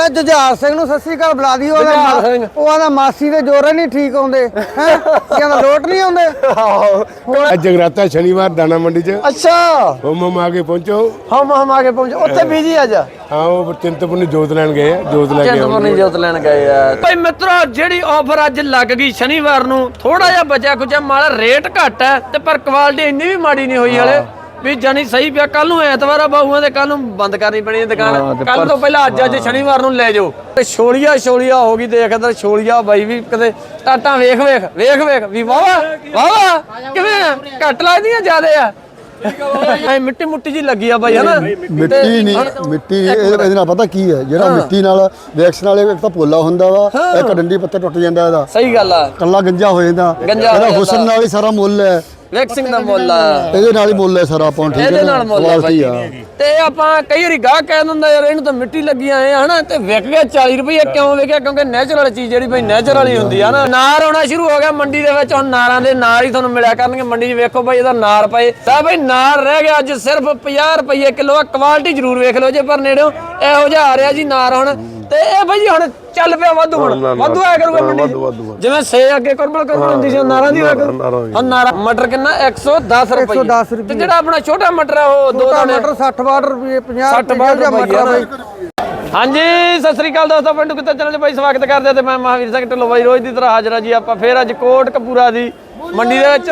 ਲੈ ਜੁਝਾਰ ਸਿੰਘ ਨੂੰ ਸ੍ਰੀ ਅਕਾਲ ਬੁਲਾ ਦੀ ਉਹਦਾ ਜੁਝਾਰ ਮਾ- ਸਿੰਘ। ਉਹ ਆਦਾ ਮਾਸੀ ਦੇ ਜੋਰ ਨਹੀਂ ਠੀਕ ਆਉਂਦੇ ਹੈ? ਕਹਿੰਦਾ ਲੋਟ ਨਹੀਂ ਆਉਂਦੇ। ਅੱਜ ਜਗਰਾਤਾ ਸ਼ਨੀਵਾਰ ਦਾਣਾ ਮੰਡੀ ਚ। ਅੱਛਾ। ਹੋਮ ਹੋਮ ਆ ਕੇ ਪਹੁੰਚੋ। ਹਮ ਹਮ ਆ ਕੇ ਪਹੁੰਚ। ਉੱਥੇ ਬੀਜੀ ਅੱਜ? ਹਾਂ ਉਹ ਚਿੰਤਪੁਰਨੀ ਜੋਤ ਲੈਣ ਗਏ ਆ ਜੋਤ ਲੈ ਕੇ ਚਿੰਤਪੁਰਨੀ ਜੋਤ ਲੈਣ ਗਏ ਆ। ਭਾਈ ਮਿੱਤਰੋ ਜਿਹੜੀ ਆਫਰ ਅੱਜ ਲੱਗ ਗਈ ਸ਼ਨੀਵਾਰ ਨੂੰ ਥੋੜਾ ਜਿਹਾ ਬਚਿਆ ਕੁਝ ਮਾਲ ਰੇਟ ਘੱਟ ਹੈ ਤੇ ਪਰ ਕੁਆਲਿਟੀ ਇੰਨੀ ਵੀ ਮਾੜੀ ਨਹੀਂ ਹੋਈ ਹਲੇ। ਵੀ ਜਾਨੀ ਸਹੀ ਪਿਆ ਕੱਲ ਨੂੰ ਐਤਵਾਰ ਆ ਬਾਹੂਆਂ ਦੇ ਕੱਲ ਨੂੰ ਬੰਦ ਕਰਨੀ ਪੈਣੀ ਹੈ ਦੁਕਾਨ। ਕੱਲ ਤੋਂ ਪਹਿਲਾਂ ਅੱਜ ਅੱਜ ਸ਼ਨੀਵਾਰ ਨੂੰ ਲੈ ਜਾਓ। ਤੇ ਛੋਲੀਆ ਛੋਲੀਆ ਹੋ ਗਈ ਦੇਖ ਇਧਰ ਛੋਲੀਆ ਬਾਈ ਵੀ ਕਦੇ ਟਾਟਾਂ ਵੇਖ ਵੇਖ ਵੇਖ ਵੇਖ ਵੀ ਵਾਵਾ ਵਾਵਾ ਕਿਵੇਂ ਆ? ਘੱਟ ਲੱਗਦੀਆਂ ਜ਼ਿਆਦੇ ਆ। ਐ ਮਿੱਟੀ ਮੁੱਟੀ ਜੀ ਲੱਗੀ ਆ ਬਾਈ ਹਨਾ? ਮਿੱਟੀ ਨਹੀਂ ਮਿੱਟੀ ਇਹ- ਇਹਦੇ ਨਾਲ ਪਤਾ ਕੀ ਹੈ ਜਿਹੜਾ ਮਿੱਟੀ ਨਾਲ ਰਿਐਕਸ਼ਨ ਵਾਲੇ ਇੱਕ ਤਾਂ ਪੋਲਾ ਹੁੰਦਾ ਵਾ ਇੱਕ ਡੰਡੀ ਪੱਤਾ ਟੁੱਟ ਜਾਂਦਾ ਇਹਦਾ। ਸਹੀ ਗੱਲ ਆ। ਕੱਲਾ ਗੰਜਾ ਹੋ ਜਾਂਦਾ। ਗੰਜਾ ਹੋ ਇਹਦਾ ਜਾਂਦਾ। ਹੁਸਨ ਨਾਲ ਹੀ ਸਾਰਾ ਮੁੱਲ ਹੈ। ਵੈਕਸਿੰਗ ਦਾ ਮੁੱਲ ਆ। ਇਹਦੇ ਨਾਲ ਹੀ ਮੁੱਲ ਹੈ ਸਾਰਾ ਆਪਾਂ ਨੂੰ, ਠੀਕ ਹੈ ਇਹਦੇ? ਨਾਲ ਮੁੱਲ ਆ ਬਾਈ। ਤੇ ਆਪਾਂ ਕਈ ਵਾਰੀ ਗਾਹ ਕਹਿ ਦਿੰਦਾ ਯਾਰ ਇਹਨੂੰ ਤਾਂ ਮਿੱਟੀ ਲੱਗੀ ਆਏ ਆ ਹਨਾ? ਤੇ ਵਿਕ ਗਿਆ 40 ਰੁਪਏ ਕਿਉਂ ਵਿਕਿਆ? ਕਿਉਂਕਿ ਨੇਚਰਲ ਚੀਜ਼ ਜਿਹੜੀ ਬਈ ਨੇਚਰਲ ਹੀ ਹੁੰਦੀ ਆ ਨਾ ਨਾਰ ਆਉਣਾ ਸ਼ੁਰੂ ਹੋ ਗਿਆ ਮੰਡੀ ਦੇ ਵਿੱਚ ਹੁਣ ਨਾਰਾਂ ਦੇ ਨਾਰ ਹੀ ਤੁਹਾਨੂੰ ਮਿਲਿਆ ਕਰਨਗੇ। ਮੰਡੀ 'ਚ ਵੇਖੋ ਬਈ ਇਹਦਾ ਨਾਰ ਪਏ। ਤਾਂ ਬਈ ਨਾਰ ਰਹਿ ਗਿਆ ਅੱਜ ਸਿਰਫ 50 ਰੁਪਏ ਕਿਲੋ ਆ। ਕੁਆਲਿਟੀ ਜ਼ਰੂਰ ਵੇਖ ਲਓ ਜੇ ਪਰ ਨੇੜਿਓਂ। ਇਹੋ ਜਿਹਾ ਆ ਰਿਹਾ ਜੀ ਨਾਰ ਹੁਣ। ਤੇ ਇਹ ਬਈ ਹੁਣ ਚੱਲ ਪਿਆ ਵਾਧੂ ਹੁਣ ਵਾਧੂ ਆਇਆ ਕਰੂਗਾ ਮੰਡੀ। ਜਿਵੇਂ ਸੇ ਅੱਗੇ ਕੁਰਬਲ ਕੁਰਬਲ ਹੁੰਦੀ ਸੀ ਨਾਰਾਂ ਦੀ ਹੋਇਆ ਕਰੂ। ਹੁਣ ਨਾਰਾ ਮਟਰ ਕਿੰਨਾ? 110 ਰੁਪਏ। 110 ਤੇ ਜਿਹੜਾ ਆਪਣਾ ਛੋਟਾ ਮਟਰ ਆ ਉਹ ਦੋ ਦਾਣੇ। ਮਟਰ 60 ਬਾਟ ਰੁਪਏ 50 60 ਰੁਪਏ ਬਾਟ ਦਾ। ਰੁਪਏ। ਹਾਂਜੀ ਸਤਿ ਸ੍ਰੀ ਅਕਾਲ ਦੋਸਤੋ ਪਿੰਡੂ ਕਿੱਥੇ ਚੈਨਲ 'ਚ ਬਾਈ ਸਵਾਗਤ ਕਰਦੇ ਆ ਤੇ ਮੈਂ ਮਹਾਵੀਰ ਸਿੰਘ ਢਿੱਲੋਂ ਬਾਈ ਰੋਜ਼ ਦੀ ਤਰ੍ਹਾਂ ਹਾਜ਼ਰ ਆ ਜੀ। ਆਪਾਂ ਫੇਰ ਅੱਜ ਕੋਟ ਕਪੂਰਾ ਦੀ ਮੰਡੀ ਦੇ ਵਿੱਚ।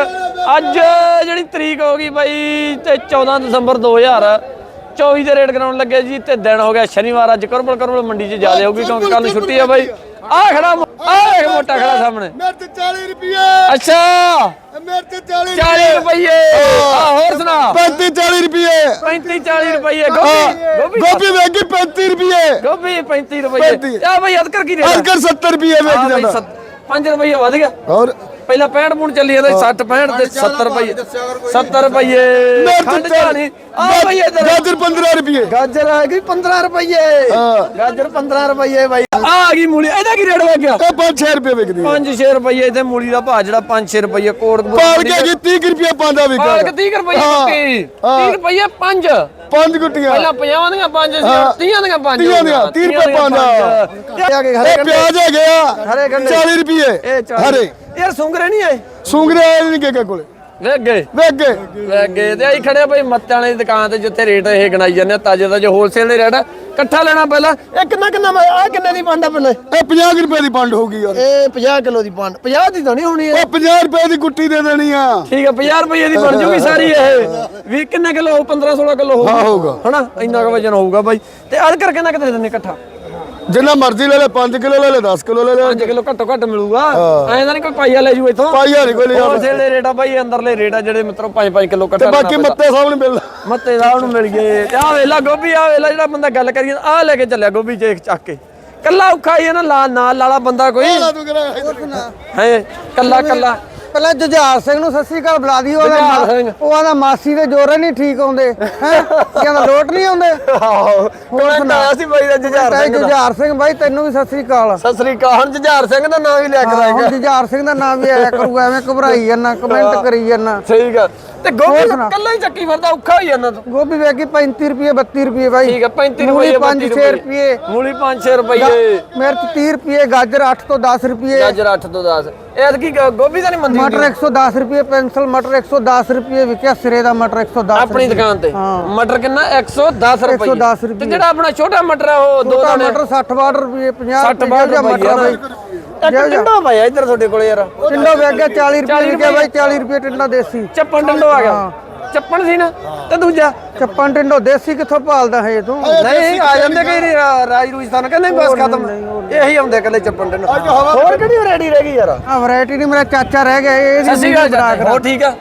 ਅੱਜ ਜਿਹੜੀ ਤਰੀਕ ਹੋ ਗਈ ਬਾਈ ਤੇ 14 ਦਸੰਬਰ 2024 ਦੇ ਰੇਟ ਕਰਾਉਣ ਲੱਗੇ ਜੀ ਤੇ ਦਿਨ ਹੋ ਗਿਆ ਸ਼ਨੀਵਾਰ ਅੱਜ ਕਰਬਲ ਕਰਬਲ ਮੰਡੀ 'ਚ ਜ਼ਿਆਦਾ ਹੋਊਗੀ ਕਿਉਂਕਿ ਕੱਲ ਛੁੱਟੀ ਆ ਬਾਈ। ਆ ਖੜਾ ਆ ਇੱਕ ਮੋਟਾ ਖੜਾ ਸਾਹਮਣੇ। ਮੇਰੇ ਤੇ 40 ਰੁਪਏ ਅੱਛਾ। ਮੇਰੇ ਤੇ 40 40 ਰੁਪਏ ਆ ਹੋਰ ਸੁਣਾ। 35 40 ਰੁਪਏ 35 40 ਰੁਪਏ ਗੋਭੀ। ਗੋਭੀ। ਵੇਗੀ 35 ਰੁਪਏ ਗੋਭੀ 35 ਰੁਪਏ 35 ਆ ਬਈ ਅਦਕਰ ਕੀ ਰੇਟ ਅਰਕਰ 70 ਰੁਪਏ ਵੇਚ ਜਾਂਦਾ। 5 ਰੁਪਏ ਵਧ ਗਿਆ। ਔਰ ਪਹਿਲਾਂ 65 ਪੁਣ ਚੱਲੀ ਜਾਂਦਾ 60 65 ਤੇ 70 ਰੁਪਏ। 70 ਰੁਪਏ ਖੰਡ ਆ ਇਧਰ ਗਾਜਰ 15 ਰੁਪਏ ਗਾਜਰ ਆ ਗਈ 15 ਰੁਪਏ ਹਾਂ। ਗਾਜਰ 15 ਰੁਪਏ ਬਾਈ। ਆ ਆ ਗਈ ਮੂਲੀ ਇਹਦਾ ਕੀ ਰੇਟ ਹੋ ਗਿਆ? ਇਹ 5-6 ਰੁਪਏ ਵਿਕਦੀ ਹੈ 5-6 ਰੁਪਏ ਇੱਥੇ ਮੂਲੀ ਦਾ ਭਾਅ ਜਿਹੜਾ 5-6 ਰੁਪਏ ਕੋਟ ਪਾਲ ਕੇ ਜੀ 30 ਰੁਪਏ ਪਾਉਂਦਾ ਵਿਕਦਾ ਪਾਲਕ 30 ਰੁਪਏ ਹਾਂ, ਹਾਂ। 30 ਰੁਪਏ 5 ਪੰਜ ਗੁੱਟੀਆਂ। ਪਹਿਲਾਂ 50 ਦੀਆਂ 5 ਸੀ 30 ਦੀਆਂ 5 ਤੀਹਾਂ ਦੀਆਂ, ਤੀਹ ਰੁਪਏ ਪਾਉਂਦਾ। ਇਹ ਪਿਆਜ਼ ਹੈਗੇ ਹਰੇ ਆ ਗੰਢੇ। 40 ਰੁਪਏ ਇਹ। ਹਰੇ। ਯਾਰ ਸੁੰਗਰੇ ਨਹੀਂ ਆਏ ਸੁੰਗਰੇ ਆਏ ਨਹੀਂ ਕੇ ਕੋਲੇ। ਗਏ। ਵੇਖ ਗਏ। ਤੇ ਅਸੀਂ ਖੜੇ ਭਾਈ ਮੱਤਿਆਂ ਵਾਲੀ ਦੁਕਾਨ ਤੇ ਜਿੱਥੇ ਰੇਟ ਇਹ ਗਣਾਈ ਜਾਂਦੇ ਆ ਤਾਜੇ ਤਾਜੇ ਹੋਲਸੇਲ ਦੇ ਰੇਟ। ਆ। ਇਕੱਠਾ ਲੈਣਾ ਪਹਿਲਾਂ। ਇਹ ਕਿੰਨਾ ਕਿੰਨਾ ਆ ਕਿੰਨੇ ਦੀ ਪੰਡ ਆ ਪਹਿਲੇ? ਇਹ 50 ਰੁਪਏ ਦੀ ਪੰਡ ਹੋਊਗੀ ਯਾਰ। ਇਹ 50 ਕਿਲੋ ਦੀ ਪੰਡ। 50 ਦੀ ਤਾਂ ਨਹੀਂ ਹੋਣੀ ਇਹ। ਉਹ 50 ਰੁਪਏ ਦੀ ਗੁੱਟੀ ਦੇ ਦੇਣੀ ਆ। ਠੀਕ ਆ 50 ਰੁਪਏ ਦੀ ਬਣ ਜੂਗੀ ਸਾਰੀ ਇਹ। ਵੀ ਕਿੰਨੇ ਕਿਲੋ 15 16 ਕਿਲੋ ਹਾਂ, ਹੋਊਗਾ। ਹਨਾ? ਇੰਨਾ ਕੁ ਵਜਨ ਹੋਊਗਾ ਬਾਈ। ਤੇ ਅੜ ਕਰ ਕਿੰਨਾ ਕਿਤੇ ਦਿੰਦੇ ਇਕੱਠਾ? ਜਿੰਨਾ ਮਰਜ਼ੀ ਲੈ ਲੈ 5 ਕਿਲੋ ਲੈ ਲੈ 10 ਕਿਲੋ ਲੈ ਲੈ। 5 ਕਿਲੋ ਘੱਟੋ ਘੱਟ ਮਿਲੂਗਾ। ਐਂ ਤਾਂ ਨਹੀਂ ਕੋਈ ਪਾਈਆ ਲੈ ਜੂ ਇੱਥੋਂ। ਪਾਈਆ ਨਹੀਂ ਕੋਈ ਲਿਆ। ਹੋਲਸੇਲ ਦੇ ਰੇਟ ਆ ਬਾਈ ਅੰਦਰਲੇ ਰੇਟ ਆ ਜਿਹੜੇ ਮਿੱਤਰੋ 5-5 ਕਿਲੋ ਤੇ ਇਕੱਠਾ ਬਾਕੀ ਮੱਤੇ ਸਾਹਮਣੇ ਮਿਲਦਾ ਮੱਤੇ ਸਾਹਿਬ ਨੂੰ ਮਿਲ ਗਏ। ਤੇ ਆ ਵੇਲਾ ਗੋਭੀ ਆ ਵੇਲਾ ਜਿਹੜਾ ਬੰਦਾ ਗੱਲ ਕਰੀਏ ਆ ਲੈ ਕੇ ਚੱਲਿਆ ਗੋਭੀ ਚੇਕ ਚੱਕ ਕੇ। ਕੱਲਾ ਔਖਾ ਹੀ ਹੈ ਨਾ ਲਾ ਨਾਲ ਵਾਲਾ ਬੰਦਾ ਕੋਈ। ਤੂੰ ਹੈ ਕੱਲਾ ਕੱਲਾ। ਪਹਿਲਾਂ ਜੁਝਾਰ ਸਿੰਘ ਨੂੰ ਸਤਿ ਸ੍ਰੀ ਅਕਾਲ ਬੁਲਾ ਦੀ ਉਹਦਾ ਜੁਝਾਰ ਮਾ- ਸਿੰਘ। ਉਹ ਆਦਾ ਮਾਸੀ ਦੇ ਜੋਰ ਨਹੀਂ ਠੀਕ ਆਉਂਦੇ ਹੈ? ਕਹਿੰਦਾ ਲੋਟ ਨਹੀਂ ਆਉਂਦੇ? ਆਹੋ ਕਮੈਂਟ ਆਇਆ ਸੀ ਬਾਈ ਦਾ ਜੁਝਾਰ ਤੇ ਸਿੰਘ ਦਾ। ਜੁਝਾਰ ਸਿੰਘ ਬਾਈ ਤੈਨੂੰ ਵੀ ਸਤਿ ਸ੍ਰੀ ਅਕਾਲ। ਸਤਿ ਸ੍ਰੀ ਅਕਾਲ ਹੁਣ ਜੁਝਾਰ ਸਿੰਘ ਦਾ ਨਾਮ ਵੀ ਲਿਆ ਹਾਂ, ਕਰਾਂਗੇ। ਹੁਣ ਜੁਝਾਰ ਸਿੰਘ ਦਾ ਨਾਮ ਵੀ ਆਇਆ ਕਰੂਗਾ ਐਵੇਂ ਘਬਰਾਈ ਜਾਂਦਾ ਕਮੈਂਟ ਕਰੀ ਜਾਂਦਾ ਠੀਕ ਆ। ਤੇ ਗੋਭੀ ਹੋਰ ਸੁਣਾ। ਕੱਲਾ ਹੀ ਚੱਕੀ ਫਿਰਦਾ ਔਖਾ ਹੋਈ ਜਾਂਦਾ ਤੂੰ। ਗੋਭੀ ਵੇਗੀ 35 ਰੁਪਏ 32 ਰੁਪਏ ਬਾਈ। ਠੀਕ ਆ 35 ਮੂਲੀ ਰੁਪਏ 5-6 ਰੁਪਏ। ਮੂਲੀ 5-6 ਰੁਪਏ। ਮਿਰਚ 30 ਰੁਪਏ ਗਾਜਰ 8 ਤੋਂ 10 ਰੁਪਏ। ਗਾਜਰ 8 ਤੋਂ 10 ਇਹ ਕੀ ਗੋਭੀ ਤਾਂ ਨਹੀਂ ਮੰਦੀ ਮਟਰ 110 ਰੁਪਏ ਪੈਨਸਲ ਮਟਰ 110 ਰੁਪਏ ਵਿਕਿਆ ਸਿਰੇ ਦਾ ਮਟਰ 110 ਆਪਣੀ ਦੁਕਾਨ ਤੇ। ਮਟਰ ਕਿੰਨਾ? 110 ਰੁਪਏ। 110 ਰੁਪਏ। ਤੇ ਜਿਹੜਾ ਆਪਣਾ ਛੋਟਾ ਮਟਰ ਆ ਉਹ ਦੋ ਛੋਟਾ ਦਾਣੇ? ਮਟਰ 60 ਬਾਟ ਰੁਪਏ 50 60 ਰੁਪਏ ਦਾ ਰੁਪਏ ਮਟਰ ਆ ਬਾਈ। ਇੱਕ ਟਿੰਡੋ ਭਾਈ ਇੱਧਰ ਤੁਹਾਡੇ ਕੋਲੇ ਯਾਰ। ਟਿੰਡੋ ਵੇਚ ਗਿਆ 40 ਰੁਪਏ ਵਿਕਿਆ ਬਾਈ 40 ਰੁਪਏ ਟਿੰਡਾ ਦੇਸੀ। ਚੱਪਣ ਟਿੰਡੋ ਆ ਗਿਆ। ਚੱਪਣ ਸੀ ਨਾ ਤੇ ਦੂਜਾ। ਚੱਪਨ ਟਿੰਡੋ ਦੇਸੀ ਕਿੱਥੋਂ ਭਾਲਦਾ ਹੈ ਤੂੰ? ਨਹੀਂ ਆ ਜਾਂਦੇ ਕਈ ਰਾਜ ਰੂਜ ਤਾਂ ਕਹਿੰਦੇ ਬਸ ਖਤਮ। ਇਹੀ ਆਉਂਦੇ ਕੱਲੇ ਚੱਪਣ ਟਿੰਡੋ। ਹੋਰ ਕਿਹੜੀ ਰੈਡੀ ਰਹਿ ਗਈ ਯਾਰ? ਆ ਵੈਰਾਈਟੀ ਨਹੀਂ ਮੇਰਾ ਚਾਚਾ ਰਹਿ ਗਿਆ ਇਹ ਨਹੀਂ ਠੀਕ ਆ?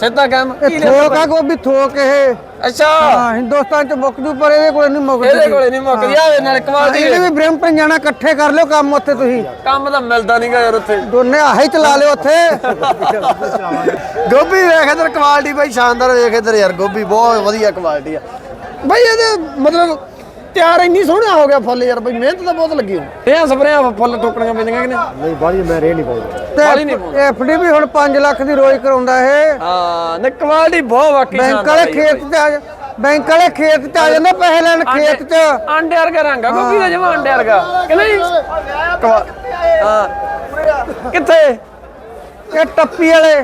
ਸਿੱਧਾ ਕੰਮ ਕੀ ਇਹ ਥੋਕ ਆ ਗੋਭੀ ਥੋਕ ਇਹ। ਅੱਛਾ। ਹਾਂ ਹਿੰਦੁਸਤਾਨ ਚ ਮੁੱਕ ਜੂ ਪਰ ਇਹਦੇ ਕੋਲ ਨਹੀਂ ਮੁੱਕਦੀ। ਇਹਦੇ ਕੋਲੇ ਨਹੀਂ ਮੁੱਕਦੀ ਆ ਨਾਲ ਕੁਆਲਿਟੀ ਇਹਨੇ ਵੀ ਬ੍ਰੈਂਪਟਨ ਜਾਣਾ ਇਕੱਠੇ ਕਰ ਲਿਓ ਕੰਮ ਉੱਥੇ ਤੁਸੀਂ। ਕੰਮ ਤਾਂ ਮਿਲਦਾ ਨਹੀਂਗਾ ਯਾਰ ਉੱਥੇ। ਦੋਨੇ ਆਹੀ ਚਲਾ ਲਿਓ ਉੱਥੇ। ਗੋਭੀ ਵੇਖ ਇਧਰ ਕੁਆਲਿਟੀ ਬਾਈ ਸ਼ਾਨਦਾਰ ਵੇਖ ਇਧਰ ਯਾਰ ਗੋਭੀ ਬਹੁਤ ਵਧੀਆ ਕੁਆਲਿਟੀ ਆ। ਬਾਈ ਇਹਦੇ ਮਤਲਬ ਤਿਆਰ ਇੰਨੀ ਸੋਹਣਾ ਹੋ ਗਿਆ ਫੁੱਲ ਯਾਰ ਬਾਈ ਮਿਹਨਤ ਤਾਂ ਬਹੁਤ ਲੱਗੀ ਹੋਈ ਇਹ ਸਪਰੇਆਂ ਫੁੱਲ ਠੋਕਣੀਆਂ ਪੈਂਦੀਆਂ ਕਿ ਨਹੀਂ? ਨਹੀਂ ਬਾੜੀ ਮੈਂ ਰੇ ਨਹੀਂ ਪਾਉਂਦਾ। ਬਾਹਲੀ ਨਹੀਂ ਪਾਉਂਦਾ। ਤੇ ਐਫਡੀ ਵੀ ਹੁਣ 5 ਲੱਖ ਦੀ ਰੋਜ਼ ਕਰਾਉਂਦਾ ਇਹ। ਹਾਂ ਨੇ ਕੁਆਲਿਟੀ ਬਹੁਤ ਵਾਕਈ ਬੈਂਕ ਵਾਲੇ ਖੇਤ ਤੇ ਆ ਜਾ- ਬੈਂਕ ਵਾਲੇ ਖੇਤ ਚ ਆ ਜਾਂਦੇ ਪੈਸੇ ਲੈਣ ਖੇਤ ਚ। ਆਂਡੇ ਵਰਗਾ ਰੰਗ ਆ ਗੋਭੀ ਦਾ ਜਮਾ ਆਂਡੇ ਵਰਗਾ। ਕਿ ਨਹੀਂ? ਹਾਂ। ਕਿੱਥੇ? ਇਹ ਟੱਪੀ ਵਾਲੇ।